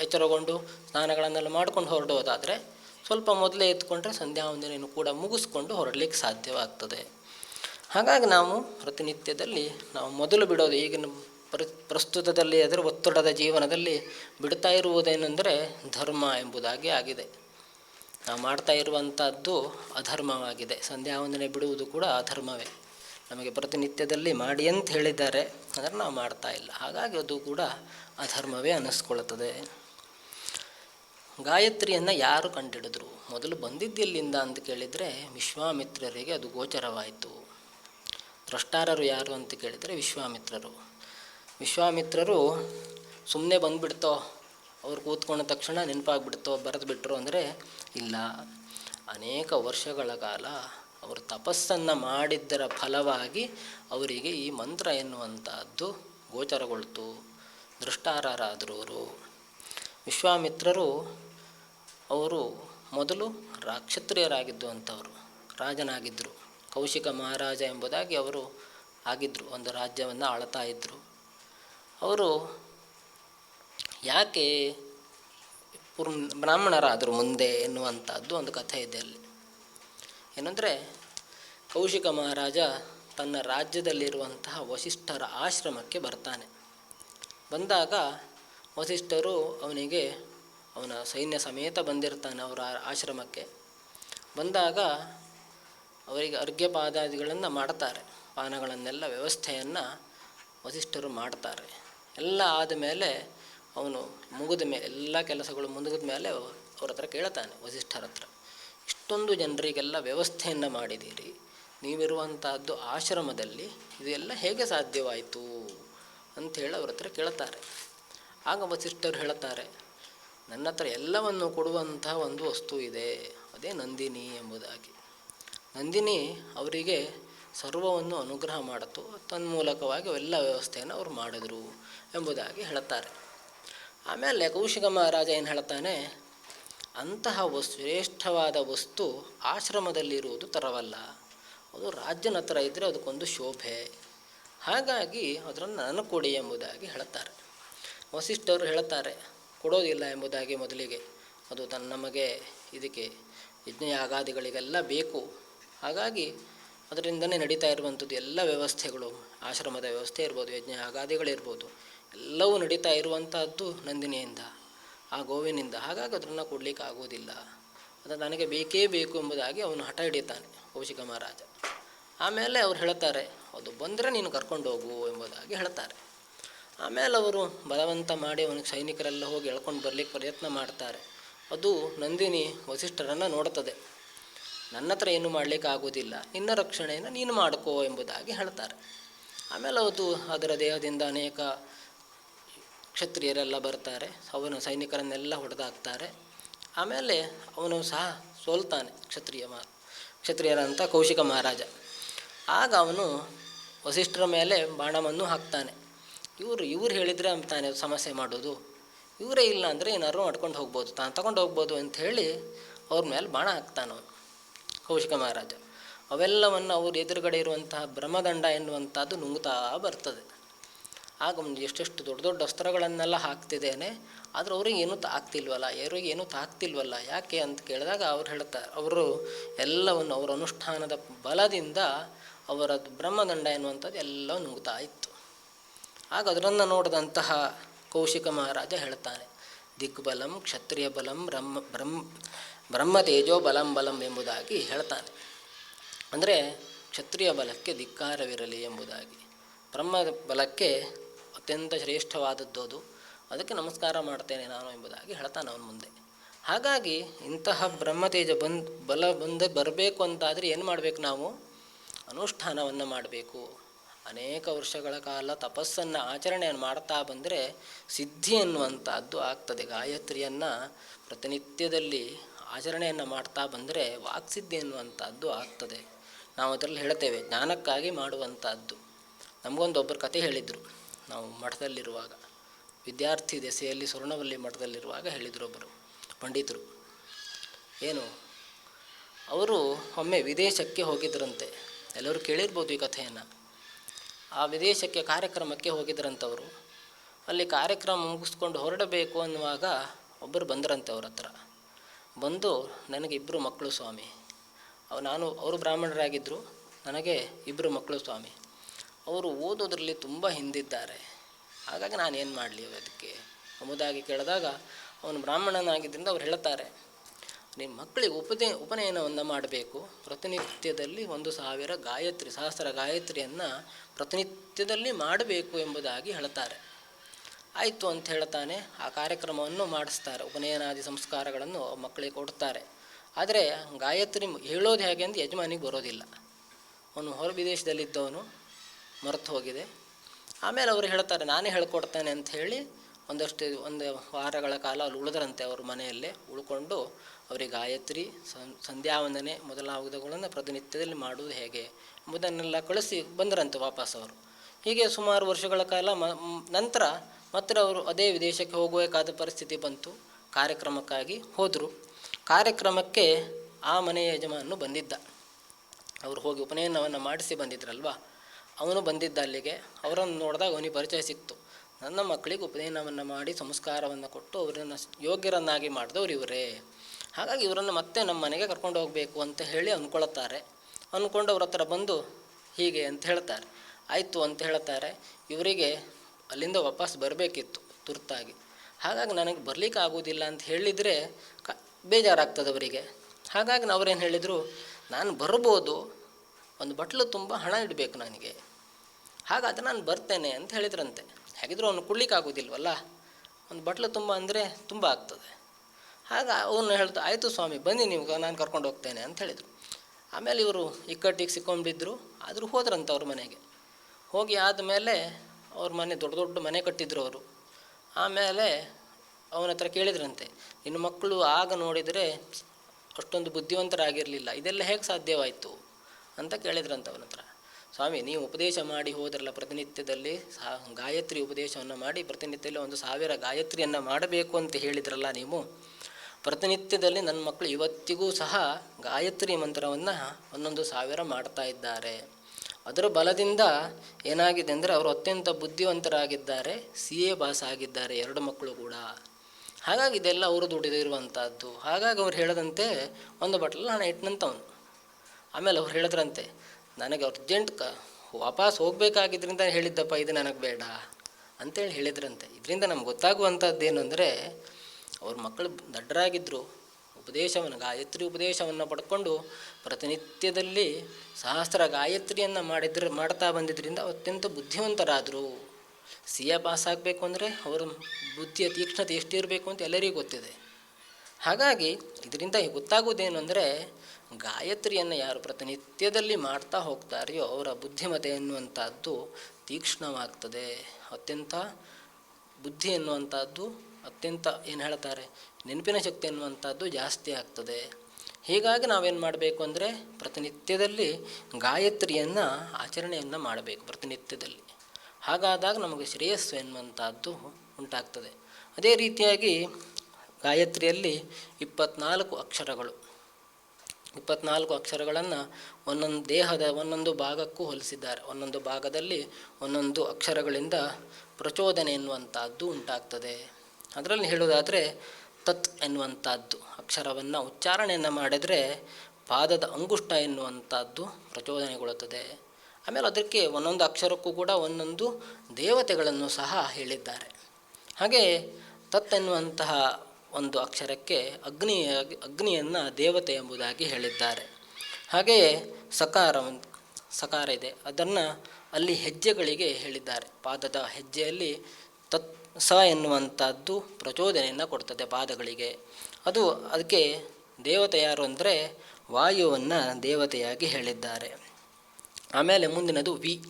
ಎಚ್ಚರಗೊಂಡು ಸ್ನಾನಗಳನ್ನೆಲ್ಲ ಮಾಡ್ಕೊಂಡು ಹೊರಡೋದಾದರೆ ಸ್ವಲ್ಪ ಮೊದಲೇ ಎತ್ಕೊಂಡ್ರೆ ಸಂಧ್ಯಾ ವಂದನೆಯನ್ನು ಕೂಡ ಮುಗಿಸ್ಕೊಂಡು ಹೊರಡಲಿಕ್ಕೆ ಸಾಧ್ಯವಾಗ್ತದೆ. ಹಾಗಾಗಿ ನಾವು ಪ್ರತಿನಿತ್ಯದಲ್ಲಿ ನಾವು ಮೊದಲು ಬಿಡೋದು ಈಗಿನ ಪ್ರ, ಪ್ರಸ್ತುತದಲ್ಲಿ ಅದರ ಒತ್ತಡದ ಜೀವನದಲ್ಲಿ ಬಿಡ್ತಾ ಇರುವುದೇನೆಂದರೆ ಧರ್ಮ ಎಂಬುದಾಗಿ ಆಗಿದೆ. ನಾವು ಮಾಡ್ತಾ ಇರುವಂಥದ್ದು ಅಧರ್ಮವಾಗಿದೆ. ಸಂಧ್ಯಾ ವಂದನೆ ಬಿಡುವುದು ಕೂಡ ಅಧರ್ಮವೇ. ನಮಗೆ ಪ್ರತಿನಿತ್ಯದಲ್ಲಿ ಮಾಡಿ ಅಂತ ಹೇಳಿದ್ದಾರೆ ಅಂದರೆ ನಾವು ಮಾಡ್ತಾ ಇಲ್ಲ. ಹಾಗಾಗಿ ಅದು ಕೂಡ ಅಧರ್ಮವೇ ಅನ್ನಿಸ್ಕೊಳ್ತದೆ ಗಾಯತ್ರಿಯನ್ನು ಯಾರು ಕಂಡುಹಿಡಿದ್ರು ಮೊದಲು ಬಂದಿದ್ದೆಲ್ಲಿಂದ ಅಂತ ಕೇಳಿದರೆ ವಿಶ್ವಾಮಿತ್ರರಿಗೆ ಅದು ಗೋಚರವಾಯಿತು. ದ್ರಷ್ಟಾರರು ಯಾರು ಅಂತ ಕೇಳಿದರೆ ವಿಶ್ವಾಮಿತ್ರರು. ವಿಶ್ವಾಮಿತ್ರರು ಸುಮ್ಮನೆ ಬಂದುಬಿಡ್ತೋ, ಅವ್ರು ಕೂತ್ಕೊಂಡ ತಕ್ಷಣ ನೆನಪಾಗ್ಬಿಡ್ತೋ ಬರೆದು ಬಿಟ್ಟರು ಅಂದರೆ ಇಲ್ಲ. ಅನೇಕ ವರ್ಷಗಳ ಕಾಲ ಅವರು ತಪಸ್ಸನ್ನು ಮಾಡಿದ್ದರ ಫಲವಾಗಿ ಅವರಿಗೆ ಈ ಮಂತ್ರ ಎನ್ನುವಂಥದ್ದು ಗೋಚರಗೊಳ್ತು. ದೃಷ್ಟಾರರಾದರು ಅವರು. ವಿಶ್ವಾಮಿತ್ರರು ಅವರು ಮೊದಲು ರಾಕ್ಷತ್ರಿಯರಾಗಿದ್ದು ಅಂಥವರು ರಾಜನಾಗಿದ್ದರು ಕೌಶಿಕ ಮಹಾರಾಜ ಎಂಬುದಾಗಿ ಅವರು ಆಗಿದ್ದರು ಒಂದು ರಾಜ್ಯವನ್ನು ಆಳ್ತಾ ಇದ್ದರು ಅವರು ಯಾಕೆ ಪುರ್ ಬ್ರಾಹ್ಮಣರಾದರು ಮುಂದೆ ಎನ್ನುವಂಥದ್ದು ಒಂದು ಕಥೆ ಇದೆ ಅಲ್ಲಿ. ಏನಂದರೆ ಕೌಶಿಕ ಮಹಾರಾಜ ತನ್ನ ರಾಜ್ಯದಲ್ಲಿರುವಂತಹ ವಸಿಷ್ಠರ ಆಶ್ರಮಕ್ಕೆ ಬರ್ತಾನೆ. ಬಂದಾಗ ವಸಿಷ್ಠರು ಅವನಿಗೆ ಅವನ ಸೈನ್ಯ ಸಮೇತ ಬಂದಿರ್ತಾನೆ ಅವರ ಆಶ್ರಮಕ್ಕೆ. ಬಂದಾಗ ಅವರಿಗೆ ಅರ್ಘ್ಯಪಾದಾದಿಗಳನ್ನು ಮಾಡ್ತಾರೆ. ಪಾನಗಳನ್ನೆಲ್ಲ ವ್ಯವಸ್ಥೆಯನ್ನು ವಸಿಷ್ಠರು ಮಾಡ್ತಾರೆ. ಎಲ್ಲ ಆದಮೇಲೆ ಅವನು ಮುಗಿದ ಮೇಲೆ ಎಲ್ಲ ಕೆಲಸಗಳು ಮುಗಿದ ಮೇಲೆ ಅವ್ರ ಹತ್ರ ಕೇಳ್ತಾನೆ ವಸಿಷ್ಠರ ಹತ್ರ. ಇಷ್ಟೊಂದು ಜನರಿಗೆಲ್ಲ ವ್ಯವಸ್ಥೆಯನ್ನು ಮಾಡಿದ್ದೀರಿ. ನೀವಿರುವಂತಹದ್ದು ಆಶ್ರಮದಲ್ಲಿ ಇದೆಲ್ಲ ಹೇಗೆ ಸಾಧ್ಯವಾಯಿತು ಅಂಥೇಳಿ ಅವ್ರ ಹತ್ರ ಕೇಳ್ತಾರೆ. ಆಗ ವಸಿಷ್ಠರು ಹೇಳ್ತಾರೆ, ನನ್ನ ಹತ್ರ ಎಲ್ಲವನ್ನು ಕೊಡುವಂತಹ ಒಂದು ವಸ್ತು ಇದೆ, ಅದೇ ನಂದಿನಿ ಎಂಬುದಾಗಿ. ನಂದಿನಿ ಅವರಿಗೆ ಸರ್ವವನ್ನು ಅನುಗ್ರಹ ಮಾಡಿತು, ತನ್ಮೂಲಕವಾಗಿ ಎಲ್ಲ ವ್ಯವಸ್ಥೆಯನ್ನು ಅವರು ಮಾಡಿದರು ಎಂಬುದಾಗಿ ಹೇಳ್ತಾರೆ. ಆಮೇಲೆ ಕೌಶಿಕ ಮಹಾರಾಜ ಏನು ಹೇಳ್ತಾನೆ, ಅಂತಹ ವಸ್ತು ಶ್ರೇಷ್ಠವಾದ ವಸ್ತು ಆಶ್ರಮದಲ್ಲಿರುವುದು ತರವಲ್ಲ. ಅದು ರಾಜ್ಯನ ಹತ್ರ ಇದ್ದರೆ ಅದಕ್ಕೊಂದು ಶೋಭೆ. ಹಾಗಾಗಿ ಅದರನ್ನು ನಾನು ಕೊಡಿ ಎಂಬುದಾಗಿ ಹೇಳ್ತಾರೆ ವಸಿಷ್ಠರು ಹೇಳ್ತಾರೆ ಕೊಡೋದಿಲ್ಲ ಎಂಬುದಾಗಿ ಮೊದಲಿಗೆ. ಅದು ತನ್ನ ನಮಗೆ ಇದಕ್ಕೆ ಯಜ್ಞಯಾಗಾದಿಗಳಿಗೆಲ್ಲ ಬೇಕು. ಹಾಗಾಗಿ ಅದರಿಂದನೇ ನಡೀತಾ ಇರುವಂಥದ್ದು ಎಲ್ಲ ವ್ಯವಸ್ಥೆಗಳು, ಆಶ್ರಮದ ವ್ಯವಸ್ಥೆ ಇರ್ಬೋದು ಯಜ್ಞ ಯಾಗಾದಿಗಳಿರ್ಬೋದು ಎಲ್ಲವೂ ನಡೀತಾ ಇರುವಂಥದ್ದು ನಂದಿನಿಯಿಂದ, ಆ ಗೋವಿನಿಂದ. ಹಾಗಾಗಿ ಅದನ್ನು ಕೊಡಲಿಕ್ಕೆ ಆಗೋದಿಲ್ಲ ಅದು ನನಗೆ ಬೇಕೇ ಬೇಕು ಎಂಬುದಾಗಿ ಅವನು ಹಠ ಹಿಡಿತಾನೆ ಕೌಶಿಕ ಮಹಾರಾಜ ಆಮೇಲೆ ಅವ್ರು ಹೇಳ್ತಾರೆ, ಅದು ಬಂದರೆ ನೀನು ಕರ್ಕೊಂಡು ಹೋಗು ಎಂಬುದಾಗಿ ಹೇಳ್ತಾರೆ. ಆಮೇಲೆ ಅವರು ಬಲವಂತ ಮಾಡಿ ಅವನಿಗೆ ಸೈನಿಕರೆಲ್ಲ ಹೋಗಿ ಎಳ್ಕೊಂಡು ಬರಲಿಕ್ಕೆ ಪ್ರಯತ್ನ ಮಾಡ್ತಾರೆ. ಅದು ನಂದಿನಿ ವಸಿಷ್ಠರನ್ನು ನೋಡ್ತದೆ. ನನ್ನ ಹತ್ರ ಏನು ಮಾಡಲಿಕ್ಕೆ ಆಗೋದಿಲ್ಲ ನಿನ್ನ ರಕ್ಷಣೆಯನ್ನು ನೀನು ಮಾಡ್ಕೋ ಎಂಬುದಾಗಿ ಹೇಳ್ತಾರೆ. ಆಮೇಲೆ ಅವತ್ತು ಅದರ ದೇಹದಿಂದ ಅನೇಕ ಕ್ಷತ್ರಿಯರೆಲ್ಲ ಬರ್ತಾರೆ. ಅವನ ಸೈನಿಕರನ್ನೆಲ್ಲ ಹೊಡೆದಾಕ್ತಾರೆ. ಆಮೇಲೆ ಅವನು ಸಹ ಸೋಲ್ತಾನೆ ಕ್ಷತ್ರಿಯ ಮಾ ಕ್ಷತ್ರಿಯರಂತ ಕೌಶಿಕ ಮಹಾರಾಜ. ಆಗ ಅವನು ವಸಿಷ್ಠರ ಮೇಲೆ ಬಾಣವನ್ನು ಹಾಕ್ತಾನೆ. ಇವರು, ಇವ್ರು ಹೇಳಿದರೆ ತಾನೇ ಸಮಸ್ಯೆ ಮಾಡೋದು. ಇವರೇ ಇಲ್ಲ ಅಂದರೆ ಏನಾದ್ರು ಮಾಡ್ಕೊಂಡು ಹೋಗ್ಬೋದು, ತಾನು ತಗೊಂಡು ಹೋಗ್ಬೋದು ಹೇಳಿ ಅವ್ರ ಮೇಲೆ ಬಾಣ ಹಾಕ್ತಾನೆ ಅವನು ಕೌಶಿಕ ಮಹಾರಾಜ. ಅವೆಲ್ಲವನ್ನು ಅವ್ರ ಎದುರುಗಡೆ ಇರುವಂತಹ ಬ್ರಹ್ಮದಂಡ ಎನ್ನುವಂಥದ್ದು ನುಂಗ್ತಾ ಬರ್ತದೆ. ಆಗ ಎಷ್ಟೆಷ್ಟು ದೊಡ್ಡ ದೊಡ್ಡ ಅಸ್ತ್ರಗಳನ್ನೆಲ್ಲ ಹಾಕ್ತಿದ್ದೇನೆ. ಆದರೆ ಅವ್ರಿಗೆ ಏನೂ ತಾಗ್ತಿಲ್ವಲ್ಲ ಯಾರಿಗೆ ಏನೂ ತಾಗ್ತಿಲ್ವಲ್ಲ ಯಾಕೆ ಅಂತ ಕೇಳಿದಾಗ ಅವ್ರು ಹೇಳ್ತಾರೆ, ಅವರು ಎಲ್ಲವನ್ನು ಅವರ ಅನುಷ್ಠಾನದ ಬಲದಿಂದ ಅವರ ಬ್ರಹ್ಮದಂಡ ಎನ್ನುವಂಥದ್ದು ಎಲ್ಲ ನುಂಗ್ತಾ ಇತ್ತು. ಆಗ ಅದರನ್ನು ನೋಡಿದಂತಹ ಕೌಶಿಕ ಮಹಾರಾಜ ಹೇಳ್ತಾನೆ, ದಿಗ್ಬಲಂ ಕ್ಷತ್ರಿಯ ಬಲಂ ಬ್ರಹ್ಮ ಬ್ರಹ್ಮ ತೇಜೋ ಬಲಂ ಬಲಂ ಎಂಬುದಾಗಿ ಹೇಳ್ತಾನೆ. ಅಂದರೆ ಕ್ಷತ್ರಿಯ ಬಲಕ್ಕೆ ಧಿಕ್ಕಾರವಿರಲಿ ಎಂಬುದಾಗಿ. ಬ್ರಹ್ಮ ಬಲಕ್ಕೆ ಅತ್ಯಂತ ಶ್ರೇಷ್ಠವಾದದ್ದು ಅದು. ಅದಕ್ಕೆ ನಮಸ್ಕಾರ ಮಾಡ್ತೇನೆ ನಾನು ಎಂಬುದಾಗಿ ಹೇಳ್ತಾನೆ ಅವನ ಮುಂದೆ. ಹಾಗಾಗಿ ಇಂತಹ ಬ್ರಹ್ಮತೇಜ ಬಂದು, ಬಲ ಬಂದ ಬರಬೇಕು ಅಂತಾದರೆ ಏನು ಮಾಡಬೇಕು ನಾವು? ಅನುಷ್ಠಾನವನ್ನು ಮಾಡಬೇಕು. ಅನೇಕ ವರ್ಷಗಳ ಕಾಲ ತಪಸ್ಸನ್ನು ಆಚರಣೆಯನ್ನು ಮಾಡ್ತಾ ಬಂದರೆ ಸಿದ್ಧಿ ಅನ್ನುವಂಥದ್ದು ಆಗ್ತದೆ. ಗಾಯತ್ರಿಯನ್ನು ಪ್ರತಿನಿತ್ಯದಲ್ಲಿ ಆಚರಣೆಯನ್ನು ಮಾಡ್ತಾ ಬಂದರೆ ವಾಕ್ಸಿದ್ಧಿ ಅನ್ನುವಂಥದ್ದು ಆಗ್ತದೆ. ನಾವು ಅದರಲ್ಲಿ ಹೇಳ್ತೇವೆ, ಜ್ಞಾನಕ್ಕಾಗಿ ಮಾಡುವಂಥದ್ದು ನಮಗೊಂದು ಒಬ್ಬರು ಕತೆ ಹೇಳಿದರು. ನಾವು ಮಠದಲ್ಲಿರುವಾಗ, ವಿದ್ಯಾರ್ಥಿ ದೆಸೆಯಲ್ಲಿ ಸ್ವರ್ಣವಲ್ಲಿ ಮಠದಲ್ಲಿರುವಾಗ ಹೇಳಿದರು ಒಬ್ಬರು ಪಂಡಿತರು. ಏನು? ಅವರು ಒಮ್ಮೆ ವಿದೇಶಕ್ಕೆ ಹೋಗಿದ್ರಂತೆ. ಎಲ್ಲರೂ ಕೇಳಿರ್ಬೋದು ಈ ಕಥೆಯನ್ನು. ಆ ವಿದೇಶಕ್ಕೆ ಕಾರ್ಯಕ್ರಮಕ್ಕೆ ಹೋಗಿದ್ರಂತವರು. ಅಲ್ಲಿ ಕಾರ್ಯಕ್ರಮ ಮುಗಿಸ್ಕೊಂಡು ಹೊರಡಬೇಕು ಅನ್ನುವಾಗ ಒಬ್ಬರು ಬಂದರಂತೆ ಅವ್ರ ಹತ್ರ. ಬಂದು, ನನಗೆ ಇಬ್ಬರು ಮಕ್ಕಳು ಸ್ವಾಮಿ. ನಾನು, ಅವರು ಬ್ರಾಹ್ಮಣರಾಗಿದ್ದರು ನನಗೆ ಇಬ್ಬರು ಮಕ್ಕಳು ಸ್ವಾಮಿ. ಅವರು ಓದೋದ್ರಲ್ಲಿ ತುಂಬ ಹಿಂದಿದ್ದಾರೆ. ಹಾಗಾಗಿ ನಾನು ಏನು ಮಾಡಲಿ ಅದಕ್ಕೆ ಎಂಬುದಾಗಿ ಕೇಳಿದಾಗ ಅವನು ಬ್ರಾಹ್ಮಣನಾಗಿದ್ದರಿಂದ ಅವ್ರು ಹೇಳ್ತಾರೆ ನಿಮ್ಮ ಮಕ್ಕಳಿಗೆ ಉಪದೇ, ಉಪನಯನವನ್ನು ಮಾಡಬೇಕು. ಪ್ರತಿನಿತ್ಯದಲ್ಲಿ ಒಂದು ಸಾವಿರ ಗಾಯತ್ರಿ, ಸಹಸ್ರ ಗಾಯತ್ರಿಯನ್ನು ಪ್ರತಿನಿತ್ಯದಲ್ಲಿ ಮಾಡಬೇಕು ಎಂಬುದಾಗಿ ಹೇಳ್ತಾರೆ. ಆಯಿತು ಅಂತ ಹೇಳ್ತಾನೆ, ಆ ಕಾರ್ಯಕ್ರಮವನ್ನು ಮಾಡಿಸ್ತಾರೆ. ಉಪನಯನಾದಿ ಸಂಸ್ಕಾರಗಳನ್ನು ಮಕ್ಕಳಿಗೆ ಕೊಡ್ತಾರೆ. ಆದರೆ ಗಾಯತ್ರಿ ಹೇಳೋದು ಹೇಗೆ ಅಂತ ಯಜಮಾನಿಗೆ ಬರೋದಿಲ್ಲ. ಅವನು ಹೊರ ವಿದೇಶದಲ್ಲಿದ್ದವನು. ಮರೆತು ಹೋಗಿದೆ. ಆಮೇಲೆ ಅವರು ಹೇಳ್ತಾರೆ, ನಾನೇ ಹೇಳ್ಕೊಡ್ತೇನೆ ಅಂತ ಹೇಳಿ ಒಂದಷ್ಟು ಒಂದು ವಾರಗಳ ಕಾಲ ಅಲ್ಲಿ ಉಳಿದ್ರಂತೆ ಅವರು ಮನೆಯಲ್ಲೇ ಉಳ್ಕೊಂಡು ಅವರಿಗೆ ಗಾಯತ್ರಿ, ಸಂ, ಸಂಧ್ಯಾವಂದನೆ ಮೊದಲಾಗುವುದುಗಳನ್ನು ಪ್ರತಿನಿತ್ಯದಲ್ಲಿ ಮಾಡುವುದು ಹೇಗೆ ಎಂಬುದನ್ನೆಲ್ಲ ಕಳಿಸಿ ಬಂದರಂತೆ ವಾಪಸ್ ಅವರು. ಹೀಗೆ ಸುಮಾರು ವರ್ಷಗಳ ಕಾಲ ಮ ನಂತರ ಮತ್ತೆ ಅವರು ಅದೇ ವಿದೇಶಕ್ಕೆ ಹೋಗಬೇಕಾದ ಪರಿಸ್ಥಿತಿ ಬಂತು. ಕಾರ್ಯಕ್ರಮಕ್ಕಾಗಿ ಹೋದರು. ಕಾರ್ಯಕ್ರಮಕ್ಕೆ ಆ ಮನೆಯ ಯಜಮಾನನು ಬಂದಿದ್ದ. ಅವರು ಹೋಗಿ ಉಪನಯನವನ್ನು ಮಾಡಿಸಿ ಬಂದಿದ್ರಲ್ವ? ಅವನು ಬಂದಿದ್ದ ಅಲ್ಲಿಗೆ. ಅವರನ್ನು ನೋಡಿದಾಗ ಅವನಿಗೆ ಪರಿಚಯ ಸಿಕ್ತು. ನನ್ನ ಮಕ್ಕಳಿಗೆ ಉಪನಯನವನ್ನು ಮಾಡಿ ಸಂಸ್ಕಾರವನ್ನು ಕೊಟ್ಟು ಅವರನ್ನು ಯೋಗ್ಯರನ್ನಾಗಿ ಮಾಡಿದವರು ಇವರೇ. ಹಾಗಾಗಿ ಇವರನ್ನು ಮತ್ತೆ ನಮ್ಮ ಮನೆಗೆ ಕರ್ಕೊಂಡು ಹೋಗಬೇಕು ಅಂತ ಹೇಳಿ ಅಂದ್ಕೊಳ್ತಾರೆ ಅಂದ್ಕೊಂಡು ಅವ್ರ ಹತ್ರ ಬಂದು ಹೀಗೆ ಅಂತ ಹೇಳ್ತಾರೆ. ಆಯಿತು ಅಂತ ಹೇಳ್ತಾರೆ. ಇವರಿಗೆ ಅಲ್ಲಿಂದ ವಾಪಸ್ ಬರಬೇಕಿತ್ತು ತುರ್ತಾಗಿ. ಹಾಗಾಗಿ ನನಗೆ ಬರಲಿಕ್ಕೆ ಆಗೋದಿಲ್ಲ ಅಂತ ಹೇಳಿದರೆ ಕ ಬೇಜಾರಾಗ್ತದೆ ಅವರಿಗೆ. ಹಾಗಾಗಿ ಅವ್ರೇನು ಹೇಳಿದರು, ನಾನು ಬರ್ಬೋದು, ಒಂದು ಬಟ್ಲು ತುಂಬ ಹಣ ಇಡಬೇಕು ನನಗೆ. ಹಾಗಾದರೆ ನಾನು ಬರ್ತೇನೆ ಅಂತ ಹೇಳಿದ್ರಂತೆ. ಹೇಗಿದ್ರು ಅವನು ಕೊಡ್ಲಿಕ್ಕೆ ಆಗೋದಿಲ್ವಲ್ಲ ಒಂದು ಬಟ್ಲು ತುಂಬ ಅಂದರೆ ತುಂಬ ಆಗ್ತದೆ. ಆಗ ಅವನು ಹೇಳ್ತಾ ಆಯಿತು ಸ್ವಾಮಿ, ಬನ್ನಿ ನೀವು, ನಾನು ಕರ್ಕೊಂಡು ಹೋಗ್ತೇನೆ ಅಂತ ಹೇಳಿದರು. ಆಮೇಲೆ ಇವರು ಇಕ್ಕಟ್ಟಿಗೆ ಸಿಕ್ಕೊಂಡಿದ್ರು ಆದರೂ ಹೋದ್ರಂತೆ ಅವ್ರ ಮನೆಗೆ. ಹೋಗಿ ಆದಮೇಲೆ ಅವ್ರ ಮನೆ ದೊಡ್ಡ ದೊಡ್ಡ ಮನೆ ಕಟ್ಟಿದ್ರು ಅವರು. ಆಮೇಲೆ ಅವನ ಹತ್ರ ಕೇಳಿದ್ರಂತೆ, ನಿನ್ನ ಮಕ್ಕಳು ಆಗ ನೋಡಿದರೆ ಅಷ್ಟೊಂದು ಬುದ್ಧಿವಂತರಾಗಿರಲಿಲ್ಲ, ಇದೆಲ್ಲ ಹೇಗೆ ಸಾಧ್ಯವಾಯಿತು? ಅಂತ ಕೇಳಿದ್ರಂತೆ ಅವನ ಹತ್ರ. ಸ್ವಾಮಿ, ನೀವು ಉಪದೇಶ ಮಾಡಿ ಹೋದ್ರಲ್ಲ ಪ್ರತಿನಿತ್ಯದಲ್ಲಿ, ಸಾ, ಗಾಯತ್ರಿ ಉಪದೇಶವನ್ನು ಮಾಡಿ, ಪ್ರತಿನಿತ್ಯದಲ್ಲಿ ಒಂದು ಸಾವಿರ ಗಾಯತ್ರಿಯನ್ನು ಮಾಡಬೇಕು ಅಂತ ಹೇಳಿದ್ರಲ್ಲ ನೀವು, ಪ್ರತಿನಿತ್ಯದಲ್ಲಿ ನನ್ನ ಮಕ್ಕಳು ಇವತ್ತಿಗೂ ಸಹ ಗಾಯತ್ರಿ ಮಂತ್ರವನ್ನು ಒಂದೊಂದು ಸಾವಿರ ಮಾಡ್ತಾ ಇದ್ದಾರೆ. ಅದರ ಬಲದಿಂದ ಏನಾಗಿದೆ ಅಂದರೆ ಅವರು ಅತ್ಯಂತ ಬುದ್ಧಿವಂತರಾಗಿದ್ದಾರೆ, ಸಿ ಎ ಬಾಸ್ ಆಗಿದ್ದಾರೆ ಎರಡು ಮಕ್ಕಳು ಕೂಡ. ಹಾಗಾಗಿ ಇದೆಲ್ಲ ಅವರು ದುಡಿದಿರುವಂಥದ್ದು ಹಾಗಾಗಿ ಅವ್ರು ಹೇಳದಂತೆ, ಒಂದು ಬಟ್ಟಲು ಹಣ ಇಟ್ಟನಂತವನು ಆಮೇಲೆ ಅವ್ರು ಹೇಳಿದ್ರಂತೆ ನನಗೆ ಅರ್ಜೆಂಟ್ ಕ, ವಾಪಸ್ ಹೋಗಬೇಕಾಗಿದ್ದರಿಂದ ಹೇಳಿದ್ದಪ್ಪ, ಇದು ನನಗೆ ಬೇಡ ಅಂತೇಳಿ ಹೇಳಿದ್ರಂತೆ. ಇದರಿಂದ ನಮ್ಗೆ ಗೊತ್ತಾಗುವಂಥದ್ದು ಏನು ಅಂದರೆ, ಅವ್ರ ಮಕ್ಕಳು ದಡ್ಡರಾಗಿದ್ದರು ಉಪದೇಶವನ್ನು, ಗಾಯತ್ರಿ ಉಪದೇಶವನ್ನು ಪಡ್ಕೊಂಡು ಪ್ರತಿನಿತ್ಯದಲ್ಲಿ ಸಹಸ್ರ ಗಾಯತ್ರಿಯನ್ನು ಮಾಡಿದ್ರ, ಮಾಡ್ತಾ ಬಂದಿದ್ದರಿಂದ ಅತ್ಯಂತ ಬುದ್ಧಿವಂತರಾದರು. ಸಿ ಎ ಪಾಸ್ ಆಗಬೇಕು ಅಂದರೆ ಅವರ ಬುದ್ಧಿಯ ತೀಕ್ಷ್ಣತೆ ಎಷ್ಟಿರಬೇಕು ಅಂತ ಎಲ್ಲರಿಗೂ ಗೊತ್ತಿದೆ. ಹಾಗಾಗಿ ಇದರಿಂದ ಗೊತ್ತಾಗುವುದೇನು ಅಂದರೆ ಗಾಯತ್ರಿಯನ್ನು ಯಾರು ಪ್ರತಿನಿತ್ಯದಲ್ಲಿ ಮಾಡ್ತಾ ಹೋಗ್ತಾರೆಯೋ ಅವರ ಬುದ್ಧಿಮತೆ ಎನ್ನುವಂಥದ್ದು ತೀಕ್ಷ್ಣವಾಗ್ತದೆ. ಅತ್ಯಂತ ಬುದ್ಧಿ ಎನ್ನುವಂಥದ್ದು ಅತ್ಯಂತ ಏನು ಹೇಳ್ತಾರೆ? ನೆನಪಿನ ಶಕ್ತಿ ಎನ್ನುವಂಥದ್ದು ಜಾಸ್ತಿ ಆಗ್ತದೆ. ಹೀಗಾಗಿ ನಾವೇನು ಮಾಡಬೇಕು ಅಂದರೆ ಪ್ರತಿನಿತ್ಯದಲ್ಲಿ ಗಾಯತ್ರಿಯನ್ನು ಆಚರಣೆಯನ್ನು ಮಾಡಬೇಕು ಪ್ರತಿನಿತ್ಯದಲ್ಲಿ. ಹಾಗಾದಾಗ ನಮಗೆ ಶ್ರೇಯಸ್ಸು ಎನ್ನುವಂಥದ್ದು ಉಂಟಾಗ್ತದೆ. ಅದೇ ರೀತಿಯಾಗಿ ಗಾಯತ್ರಿಯಲ್ಲಿ ಇಪ್ಪತ್ನಾಲ್ಕು ಅಕ್ಷರಗಳು. ಇಪ್ಪತ್ನಾಲ್ಕು ಅಕ್ಷರಗಳನ್ನು ಒಂದೊಂದು ದೇಹದ ಒಂದೊಂದು ಭಾಗಕ್ಕೂ ಹೋಲಿಸಿದ್ದಾರೆ. ಒಂದೊಂದು ಭಾಗದಲ್ಲಿ ಒಂದೊಂದು ಅಕ್ಷರಗಳಿಂದ ಪ್ರಚೋದನೆ ಎನ್ನುವಂಥದ್ದು ಉಂಟಾಗ್ತದೆ. ಅದರಲ್ಲಿ ಹೇಳುವುದಾದರೆ ತತ್ ಎನ್ನುವಂಥದ್ದು ಅಕ್ಷರವನ್ನು ಉಚ್ಚಾರಣೆಯನ್ನು ಮಾಡಿದರೆ ಪಾದದ ಅಂಗುಷ್ಟ ಎನ್ನುವಂಥದ್ದು ಪ್ರಚೋದನೆಗೊಳ್ಳುತ್ತದೆ. ಆಮೇಲೆ ಅದಕ್ಕೆ ಒಂದೊಂದು ಅಕ್ಷರಕ್ಕೂ ಕೂಡ ಒಂದೊಂದು ದೇವತೆಗಳನ್ನು ಸಹ ಹೇಳಿದ್ದಾರೆ. ಹಾಗೆ ತತ್ ಎನ್ನುವಂತಹ ಒಂದು ಅಕ್ಷರಕ್ಕೆ ಅಗ್ನಿ, ಅಗ್ನಿಯನ್ನು ದೇವತೆ ಎಂಬುದಾಗಿ ಹೇಳಿದ್ದಾರೆ. ಹಾಗೆಯೇ ಸಕಾರ ಸಕಾರ ಇದೆ. ಅದನ್ನು ಅಲ್ಲಿ ಹೆಜ್ಜೆಗಳಿಗೆ ಹೇಳಿದ್ದಾರೆ. ಪಾದದ ಹೆಜ್ಜೆಯಲ್ಲಿ ತತ್, ಸ ಎನ್ನುವಂಥದ್ದು ಪ್ರಚೋದನೆಯನ್ನು ಕೊಡ್ತದೆ ಪಾದಗಳಿಗೆ. ಅದು ಅದಕ್ಕೆ ದೇವತೆ ಯಾರು ಅಂದರೆ ವಾಯುವನ್ನು ದೇವತೆಯಾಗಿ ಹೇಳಿದ್ದಾರೆ. ಆಮೇಲೆ ಮುಂದಿನದು ವಿ.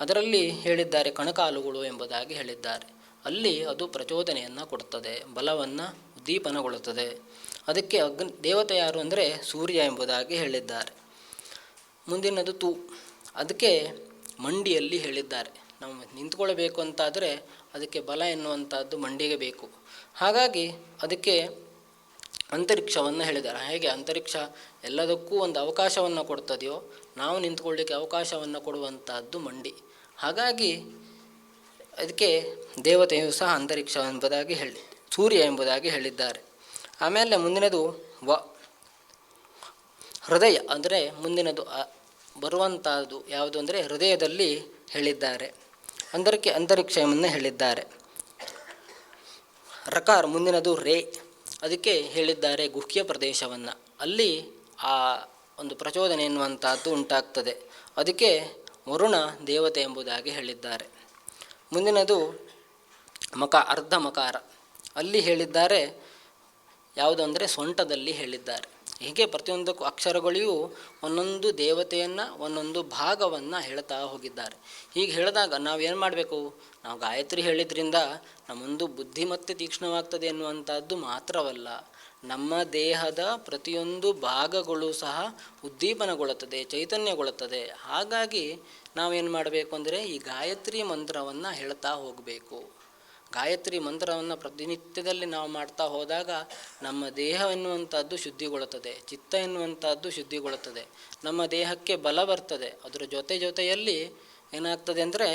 ಅದರಲ್ಲಿ ಹೇಳಿದ್ದಾರೆ ಕಣಕಾಲುಗಳು ಎಂಬುದಾಗಿ ಹೇಳಿದ್ದಾರೆ. ಅಲ್ಲಿ ಅದು ಪ್ರಚೋದನೆಯನ್ನು ಕೊಡುತ್ತದೆ, ಬಲವನ್ನು ಉದ್ದೀಪನಗೊಳ್ಳುತ್ತದೆ. ಅದಕ್ಕೆ ಅಗ್ನಿ, ದೇವತೆ ಯಾರು ಅಂದರೆ ಸೂರ್ಯ ಎಂಬುದಾಗಿ ಹೇಳಿದ್ದಾರೆ. ಮುಂದಿನದು ತು. ಅದಕ್ಕೆ ಮಂಡಿಯಲ್ಲಿ ಹೇಳಿದ್ದಾರೆ. ನಾವು ನಿಂತ್ಕೊಳ್ಬೇಕು ಅಂತಾದರೆ ಅದಕ್ಕೆ ಬಲ ಎನ್ನುವಂಥದ್ದು ಮಂಡಿಗೆ ಬೇಕು. ಹಾಗಾಗಿ ಅದಕ್ಕೆ ಅಂತರಿಕ್ಷವನ್ನು ಹೇಳಿದ್ದಾರೆ. ಹೇಗೆ? ಅಂತರಿಕ್ಷ ಎಲ್ಲದಕ್ಕೂ ಒಂದು ಅವಕಾಶವನ್ನು ಕೊಡ್ತದೆಯೋ, ನಾವು ನಿಂತ್ಕೊಳ್ಳಿಕ್ಕೆ ಅವಕಾಶವನ್ನು ಕೊಡುವಂಥದ್ದು ಮಂಡಿ. ಹಾಗಾಗಿ ಅದಕ್ಕೆ ದೇವತೆಯು ಸಹ ಅಂತರಿಕ್ಷ ಎಂಬುದಾಗಿ ಹೇಳಿ, ಸೂರ್ಯ ಎಂಬುದಾಗಿ ಹೇಳಿದ್ದಾರೆ. ಆಮೇಲೆ ಮುಂದಿನದು ವ, ಹೃದಯ ಅಂದರೆ ಮುಂದಿನದು ಬರುವಂಥದ್ದು ಯಾವುದು ಅಂದರೆ ಹೃದಯದಲ್ಲಿ ಹೇಳಿದ್ದಾರೆ. ಅಂದರಕ್ಕೆ ಅಂತರಿಕ್ಷವನ್ನು ಹೇಳಿದ್ದಾರೆ. ರಕಾರ ಮುಂದಿನದು ರೇ, ಅದಕ್ಕೆ ಹೇಳಿದ್ದಾರೆ ಗುಹ್ಯ ಪ್ರದೇಶವನ್ನು. ಅಲ್ಲಿ ಆ ಒಂದು ಪ್ರಚೋದನೆ ಎನ್ನುವಂಥದ್ದು ಉಂಟಾಗ್ತದೆ. ಅದಕ್ಕೆ ವರುಣ ದೇವತೆ ಎಂಬುದಾಗಿ ಹೇಳಿದ್ದಾರೆ. ಮುಂದಿನದು ಮಕ ಅರ್ಧ ಮಕಾರ. ಅಲ್ಲಿ ಹೇಳಿದ್ದಾರೆ ಯಾವುದು ಅಂದರೆ ಸೊಂಟದಲ್ಲಿ ಹೇಳಿದ್ದಾರೆ. ಹೀಗೆ ಪ್ರತಿಯೊಂದಕ್ಕೂ ಅಕ್ಷರಗಳಿಗೂ ಒಂದೊಂದು ದೇವತೆಯನ್ನು, ಒಂದೊಂದು ಭಾಗವನ್ನು ಹೇಳ್ತಾ ಹೋಗಿದ್ದಾರೆ. ಹೀಗೆ ಹೇಳಿದಾಗ ನಾವೇನು ಮಾಡಬೇಕು? ನಾವು ಗಾಯತ್ರಿ ಹೇಳಿದ್ರಿಂದ ನಮ್ಮೊಂದು ಬುದ್ಧಿ ಮತ್ತೆ ತೀಕ್ಷ್ಣವಾಗ್ತದೆ ಎನ್ನುವಂಥದ್ದು ಮಾತ್ರವಲ್ಲ. ನಮ್ಮ ದೇಹದ ಪ್ರತಿಯೊಂದು ಭಾಗಗಳು ಸಹ ಉದ್ದೀಪನಗೊಳ್ಳುತ್ತದೆ, ಚೈತನ್ಯಗೊಳ್ಳುತ್ತದೆ. ಹಾಗಾಗಿ ನಾವೇನು ಮಾಡಬೇಕು ಅಂದರೆ ಈ ಗಾಯತ್ರಿ ಮಂತ್ರವನ್ನು ಹೇಳ್ತಾ ಹೋಗಬೇಕು. ಗಾಯತ್ರಿ ಮಂತ್ರವನ್ನು ಪ್ರತಿನಿತ್ಯದಲ್ಲಿ ನಾವು ಮಾಡ್ತಾ ಹೋದಾಗ ನಮ್ಮ ದೇಹ ಎನ್ನುವಂಥದ್ದು ಶುದ್ಧಿಗೊಳ್ಳುತ್ತದೆ, ಚಿತ್ತ ಎನ್ನುವಂಥದ್ದು ಶುದ್ಧಿಗೊಳ್ಳುತ್ತದೆ. ನಮ್ಮ ದೇಹಕ್ಕೆ ಬಲ ಬರ್ತದೆ. ಅದರ ಜೊತೆ ಜೊತೆಯಲ್ಲಿ ಏನಾಗ್ತದೆ ಅಂದರೆ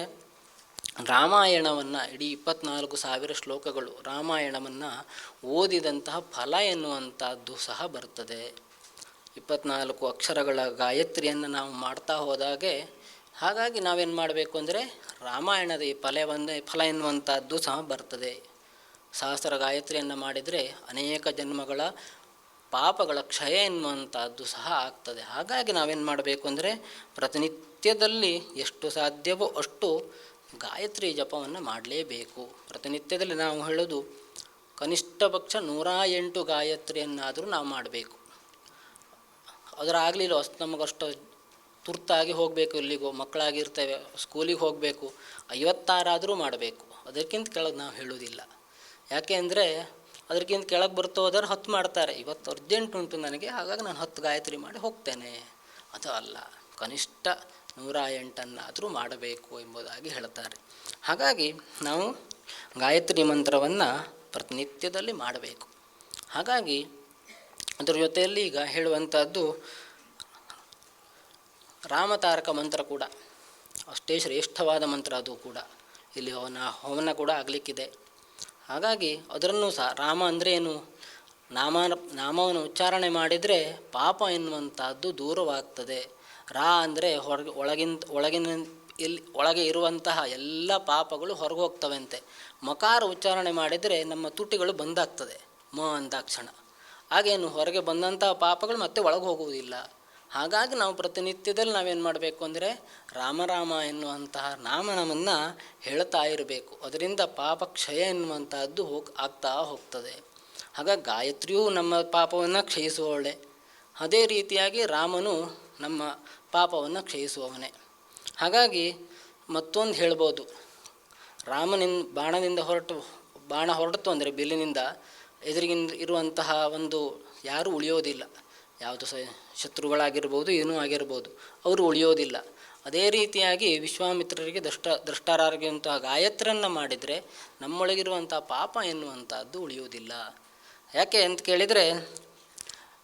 ರಾಮಾಯಣವನ್ನು ಇಡೀ ಇಪ್ಪತ್ನಾಲ್ಕು ಸಾವಿರ ಶ್ಲೋಕಗಳು ರಾಮಾಯಣವನ್ನು ಓದಿದಂತಹ ಫಲ ಎನ್ನುವಂಥದ್ದು ಸಹ ಬರ್ತದೆ. ಇಪ್ಪತ್ನಾಲ್ಕು ಅಕ್ಷರಗಳ ಗಾಯತ್ರಿಯನ್ನು ನಾವು ಮಾಡ್ತಾ ಹೋದಾಗೆ ಹಾಗಾಗಿ ನಾವೇನು ಮಾಡಬೇಕು ಅಂದರೆ ರಾಮಾಯಣದ ಈ ಫಲವನ್ನು ಫಲ ಎನ್ನುವಂಥದ್ದು ಸಹ ಬರ್ತದೆ. ಸಹಸ್ರ ಗಾಯತ್ರಿಯನ್ನು ಮಾಡಿದರೆ ಅನೇಕ ಜನ್ಮಗಳ ಪಾಪಗಳ ಕ್ಷಯ ಎನ್ನುವಂಥದ್ದು ಸಹ ಆಗ್ತದೆ. ಹಾಗಾಗಿ ನಾವೇನು ಮಾಡಬೇಕು ಅಂದರೆ ಪ್ರತಿನಿತ್ಯದಲ್ಲಿ ಎಷ್ಟು ಸಾಧ್ಯವೋ ಅಷ್ಟು ಗಾಯತ್ರಿ ಜಪವನ್ನು ಮಾಡಲೇಬೇಕು. ಪ್ರತಿನಿತ್ಯದಲ್ಲಿ ನಾವು ಹೇಳೋದು, ಕನಿಷ್ಠ ಪಕ್ಷ ನೂರ ಎಂಟು ಗಾಯತ್ರಿಯನ್ನಾದರೂ ನಾವು ಮಾಡಬೇಕು. ಅದರ ಆಗಲಿಲ್ಲ ಅಷ್ಟು ನಮಗಷ್ಟು ತುರ್ತಾಗಿ ಹೋಗಬೇಕು, ಇಲ್ಲಿಗೋ ಮಕ್ಕಳಾಗಿರ್ತೇವೆ, ಸ್ಕೂಲಿಗೆ ಹೋಗಬೇಕು, ಐವತ್ತಾರಾದರೂ ಮಾಡಬೇಕು. ಅದಕ್ಕಿಂತ ಕೆಳಗೆ ನಾವು ಹೇಳೋದಿಲ್ಲ. ಯಾಕೆ ಅಂದರೆ, ಅದಕ್ಕಿಂತ ಕೆಳಗೆ ಬರ್ತಾ ಹೋದರೆ ಹತ್ತು ಮಾಡ್ತಾರೆ. ಇವತ್ತು ಅರ್ಜೆಂಟ್ ಉಂಟು ನನಗೆ, ಹಾಗಾಗಿ ನಾನು ಹತ್ತು ಗಾಯತ್ರಿ ಮಾಡಿ ಹೋಗ್ತೇನೆ. ಅದು ಅಲ್ಲ. ಕನಿಷ್ಠ ನೂರ ಎಂಟನ್ನಾದರೂ ಮಾಡಬೇಕು ಎಂಬುದಾಗಿ ಹೇಳ್ತಾರೆ. ಹಾಗಾಗಿ ನಾವು ಗಾಯತ್ರಿ ಮಂತ್ರವನ್ನು ಪ್ರತಿನಿತ್ಯದಲ್ಲಿ ಮಾಡಬೇಕು. ಹಾಗಾಗಿ ಅದರ ಜೊತೆಯಲ್ಲಿ ಈಗ ಹೇಳುವಂಥದ್ದು ರಾಮತಾರಕ ಮಂತ್ರ ಕೂಡ, ಅಷ್ಟೇ ಶ್ರೇಷ್ಠವಾದ ಮಂತ್ರ ಅದು ಕೂಡ. ಇಲ್ಲಿ ಅವನ ಹವನ ಕೂಡ ಆಗಲಿಕ್ಕಿದೆ. ಹಾಗಾಗಿ ಅದರನ್ನು ಸಹ ರಾಮ ಅಂದರೆ ಏನು? ನಾಮ ನಾಮವನ್ನು ಉಚ್ಚಾರಣೆ ಮಾಡಿದರೆ ಪಾಪ ಎನ್ನುವಂಥದ್ದು ದೂರವಾಗ್ತದೆ. ರಾ ಅಂದರೆ ಹೊರಗೆ ಒಳಗಿನ ಒಳಗಿನ ಇಲ್ಲಿ ಒಳಗೆ ಇರುವಂತಹ ಎಲ್ಲ ಪಾಪಗಳು ಹೊರಗೆ ಹೋಗ್ತವಂತೆ. ಮಕಾರ ಉಚ್ಚಾರಣೆ ಮಾಡಿದರೆ ನಮ್ಮ ತುಟಿಗಳು ಬಂದಾಗ್ತದೆ. ಮ ಅಂದಾಕ್ಷಣ. ಹಾಗೇನು ಹೊರಗೆ ಬಂದಂತಹ ಪಾಪಗಳು ಮತ್ತೆ ಒಳಗೆ ಹೋಗುವುದಿಲ್ಲ. ಹಾಗಾಗಿ ನಾವು ಪ್ರತಿನಿತ್ಯದಲ್ಲಿ ನಾವೇನು ಮಾಡಬೇಕು ಅಂದರೆ ರಾಮರಾಮ ಎನ್ನುವಂತಹ ನಾಮನವನ್ನು ಹೇಳ್ತಾ ಇರಬೇಕು. ಅದರಿಂದ ಪಾಪ ಕ್ಷಯ ಎನ್ನುವಂತಹದ್ದು ಹೋಗಿ ಆಗ್ತಾ ಹೋಗ್ತದೆ. ಹಾಗಾಗಿ ಗಾಯತ್ರಿಯೂ ನಮ್ಮ ಪಾಪವನ್ನು ಕ್ಷಯಿಸುವವಳೆ. ಅದೇ ರೀತಿಯಾಗಿ ರಾಮನು ನಮ್ಮ ಪಾಪವನ್ನು ಕ್ಷಯಿಸುವವನೇ. ಹಾಗಾಗಿ ಮತ್ತೊಂದು ಹೇಳ್ಬೋದು. ರಾಮನಿಂದ ಬಾಣದಿಂದ ಹೊರಟು, ಬಾಣ ಹೊರಟಿತು ಅಂದರೆ ಬಿಲ್ಲಿನಿಂದ ಎದುರಿಗಿಂದ ಇರುವಂತಹ ಒಂದು ಯಾರೂ ಉಳಿಯೋದಿಲ್ಲ. ಯಾವುದು ಸ, ಶತ್ರುಗಳಾಗಿರ್ಬೋದು, ಏನೂ ಆಗಿರ್ಬೋದು, ಅವರು ಉಳಿಯೋದಿಲ್ಲ. ಅದೇ ರೀತಿಯಾಗಿ ವಿಶ್ವಾಮಿತ್ರರಿಗೆ ದೃಷ್ಟ ದೃಷ್ಟಾರಾರ್ಗಿಯಂತಹ ಗಾಯತ್ರನ್ನು ಮಾಡಿದರೆ ನಮ್ಮೊಳಗಿರುವಂಥ ಪಾಪ ಎನ್ನುವಂಥದ್ದು ಉಳಿಯುವುದಿಲ್ಲ ಯಾಕೆ ಅಂತ ಕೇಳಿದರೆ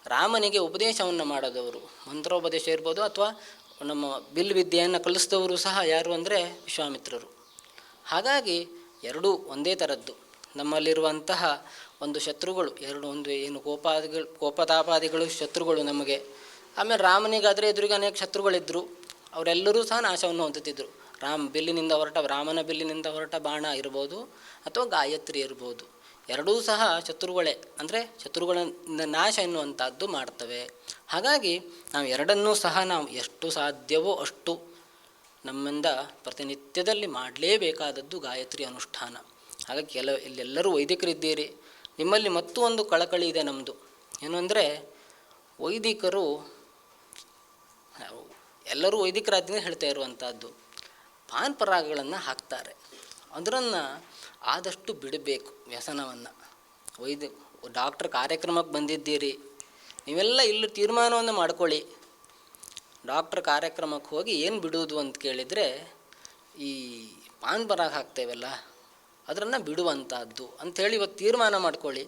ರಾಮನಿಗೆ ಉಪದೇಶವನ್ನು ಮಾಡೋದವರು. ಮಂತ್ರೋಪದೇಶ ಇರ್ಬೋದು ಅಥವಾ ನಮ್ಮ ಬಿಲ್ ವಿದ್ಯೆಯನ್ನು ಕಲಿಸಿದವರು ಸಹ ಯಾರು ಅಂದರೆ ವಿಶ್ವಾಮಿತ್ರರು. ಹಾಗಾಗಿ ಎರಡೂ ಒಂದೇ ಥರದ್ದು ನಮ್ಮಲ್ಲಿರುವಂತಹ ಒಂದು ಶತ್ರುಗಳು, ಎರಡು ಒಂದು ಏನು ಕೋಪಾದಿಗಳು, ಕೋಪತಾಪಾದಿಗಳು ಶತ್ರುಗಳು ನಮಗೆ. ಆಮೇಲೆ ರಾಮನಿಗಾದರೆ ಎದುರಿಗೆ ಅನೇಕ ಶತ್ರುಗಳಿದ್ದರು ಅವರೆಲ್ಲರೂ ಸಹ ನಾಶವನ್ನು ಹೊಂದುತ್ತಿದ್ದರು ರಾಮ್ ಬಿಲ್ಲಿನಿಂದ ಹೊರಟ ರಾಮನ ಬಿಲ್ಲಿನಿಂದ ಹೊರಟ ಬಾಣ ಇರ್ಬೋದು ಅಥವಾ ಗಾಯತ್ರಿ ಇರ್ಬೋದು. ಎರಡೂ ಸಹ ಶತ್ರುಗಳೇ, ಅಂದರೆ ಶತ್ರುಗಳ ನಾಶ ಎನ್ನುವಂಥದ್ದು ಮಾಡ್ತವೆ. ಹಾಗಾಗಿ ನಾವು ಎರಡನ್ನೂ ಸಹ ನಾವು ಎಷ್ಟು ಸಾಧ್ಯವೋ ಅಷ್ಟು ನಮ್ಮಿಂದ ಪ್ರತಿನಿತ್ಯದಲ್ಲಿ ಮಾಡಲೇಬೇಕಾದದ್ದು ಗಾಯತ್ರಿ ಅನುಷ್ಠಾನ. ಹಾಗಾಗಿ ಕೆಲವು, ಇಲ್ಲೆಲ್ಲರೂ ವೈದಿಕರಿದ್ದೀರಿ. ನಿಮ್ಮಲ್ಲಿ ಮತ್ತೂ ಒಂದು ಕಳಕಳಿ ಇದೆ ನಮ್ಮದು ಏನು ಅಂದರೆ ವೈದಿಕರು ಎಲ್ಲರೂ ವೈದಿಕರಾದ್ಮೇಲೆ ಹೇಳ್ತಾ ಇರುವಂಥದ್ದು ಪಾನ್ ಪರಾಗಗಳನ್ನು ಹಾಕ್ತಾರೆ. ಅದನ್ನು ಆದಷ್ಟು ಬಿಡಬೇಕು ವ್ಯಸನವನ್ನು. ವೈದ್ಯ ಡಾಕ್ಟ್ರ್ ಕಾರ್ಯಕ್ರಮಕ್ಕೆ ಬಂದಿದ್ದೀರಿ. ನೀವೆಲ್ಲ ಇಲ್ಲಿ ತೀರ್ಮಾನವನ್ನು ಮಾಡ್ಕೊಳ್ಳಿ. ಡಾಕ್ಟ್ರ್ ಕಾರ್ಯಕ್ರಮಕ್ಕೆ ಹೋಗಿ ಏನು ಬಿಡುವುದು ಅಂತ ಕೇಳಿದರೆ, ಈ ಪಾನ್ ಬರಾಗ ಹಾಕ್ತೇವಲ್ಲ ಅದನ್ನು ಬಿಡುವಂಥದ್ದು ಅಂಥೇಳಿ ಇವತ್ತು ತೀರ್ಮಾನ ಮಾಡ್ಕೊಳ್ಳಿ.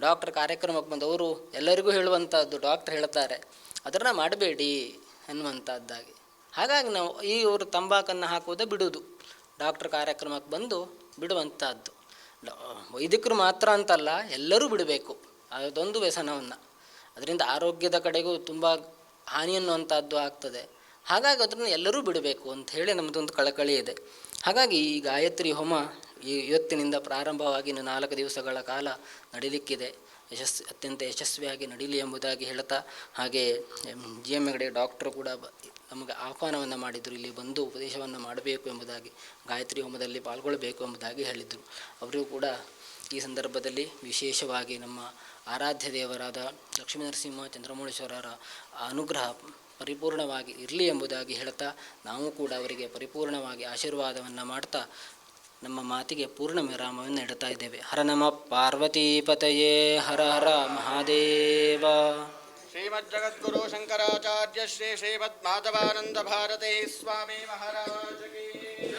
ಡಾಕ್ಟ್ರ್ ಕಾರ್ಯಕ್ರಮಕ್ಕೆ ಬಂದವರು ಎಲ್ಲರಿಗೂ ಹೇಳುವಂಥದ್ದು ಡಾಕ್ಟ್ರ್ ಹೇಳ್ತಾರೆ. ಅದನ್ನು ಮಾಡಬೇಡಿ ಅನ್ನುವಂಥದ್ದಾಗಿ ಹಾಗಾಗಿ ನಾವು ಈ ಅವರು ತಂಬಾಕನ್ನು ಹಾಕುವುದೇ ಬಿಡುವುದು. ಡಾಕ್ಟ್ರ್ ಕಾರ್ಯಕ್ರಮಕ್ಕೆ ಬಂದು ಬಿಡುವಂಥದ್ದು ವೈದಿಕರು ಮಾತ್ರ ಅಂತಲ್ಲ, ಎಲ್ಲರೂ ಬಿಡಬೇಕು. ಅದೊಂದು ವ್ಯಸನವನ್ನು. ಅದರಿಂದ ಆರೋಗ್ಯದ ಕಡೆಗೂ ತುಂಬ ಹಾನಿ ಅನ್ನುವಂಥದ್ದು ಆಗ್ತದೆ. ಹಾಗಾಗಿ ಅದನ್ನು ಎಲ್ಲರೂ ಬಿಡಬೇಕು ಅಂತ ಹೇಳಿ ನಮ್ಮದೊಂದು ಕಳಕಳಿ ಇದೆ. ಹಾಗಾಗಿ ಈ ಗಾಯತ್ರಿ ಹೋಮ ಈ ಇವತ್ತಿನಿಂದ ಪ್ರಾರಂಭವಾಗಿ ನಾಲ್ಕು ದಿವಸಗಳ ಕಾಲ ನಡೀಲಿಕ್ಕಿದೆ. ಯಶಸ್, ಅತ್ಯಂತ ಯಶಸ್ವಿಯಾಗಿ ನಡೀಲಿ ಎಂಬುದಾಗಿ ಹೇಳ್ತಾ, ಹಾಗೆ ಜಿ ಎಂ ಹೆಗಡೆ ಡಾಕ್ಟರ್ ಕೂಡ ನಮಗೆ ಆಹ್ವಾನವನ್ನು ಮಾಡಿದರು, ಇಲ್ಲಿ ಬಂದು ಉಪದೇಶವನ್ನು ಮಾಡಬೇಕು ಎಂಬುದಾಗಿ, ಗಾಯತ್ರಿ ಹೋಮದಲ್ಲಿ ಪಾಲ್ಗೊಳ್ಳಬೇಕು ಎಂಬುದಾಗಿ ಹೇಳಿದರು. ಅವರಿಗೂ ಕೂಡ ಈ ಸಂದರ್ಭದಲ್ಲಿ ವಿಶೇಷವಾಗಿ ನಮ್ಮ ಆರಾಧ್ಯ ದೇವರಾದ ಲಕ್ಷ್ಮೀ ನರಸಿಂಹ ಚಂದ್ರಮೌಳೇಶ್ವರರ ಅನುಗ್ರಹ ಪರಿಪೂರ್ಣವಾಗಿ ಇರಲಿ ಎಂಬುದಾಗಿ ಹೇಳ್ತಾ, ನಾವು ಕೂಡ ಅವರಿಗೆ ಪರಿಪೂರ್ಣವಾಗಿ ಆಶೀರ್ವಾದವನ್ನು ಮಾಡ್ತಾ, ನಮ್ಮ ಮಾತಿಗೆ ಪೂರ್ಣ ವಿರಾಮವನ್ನು ಇಡ್ತಾ ಇದ್ದೇವೆ. ಹರ ನಮ ಪಾರ್ವತೀಪತಯೇ, ಹರ ಹರ ಮಹಾದೇವ. श्रीमज्जगद्गुरु शंकराचार्य श्री श्रीमद्माधवानंद भारती स्वामी महाराज की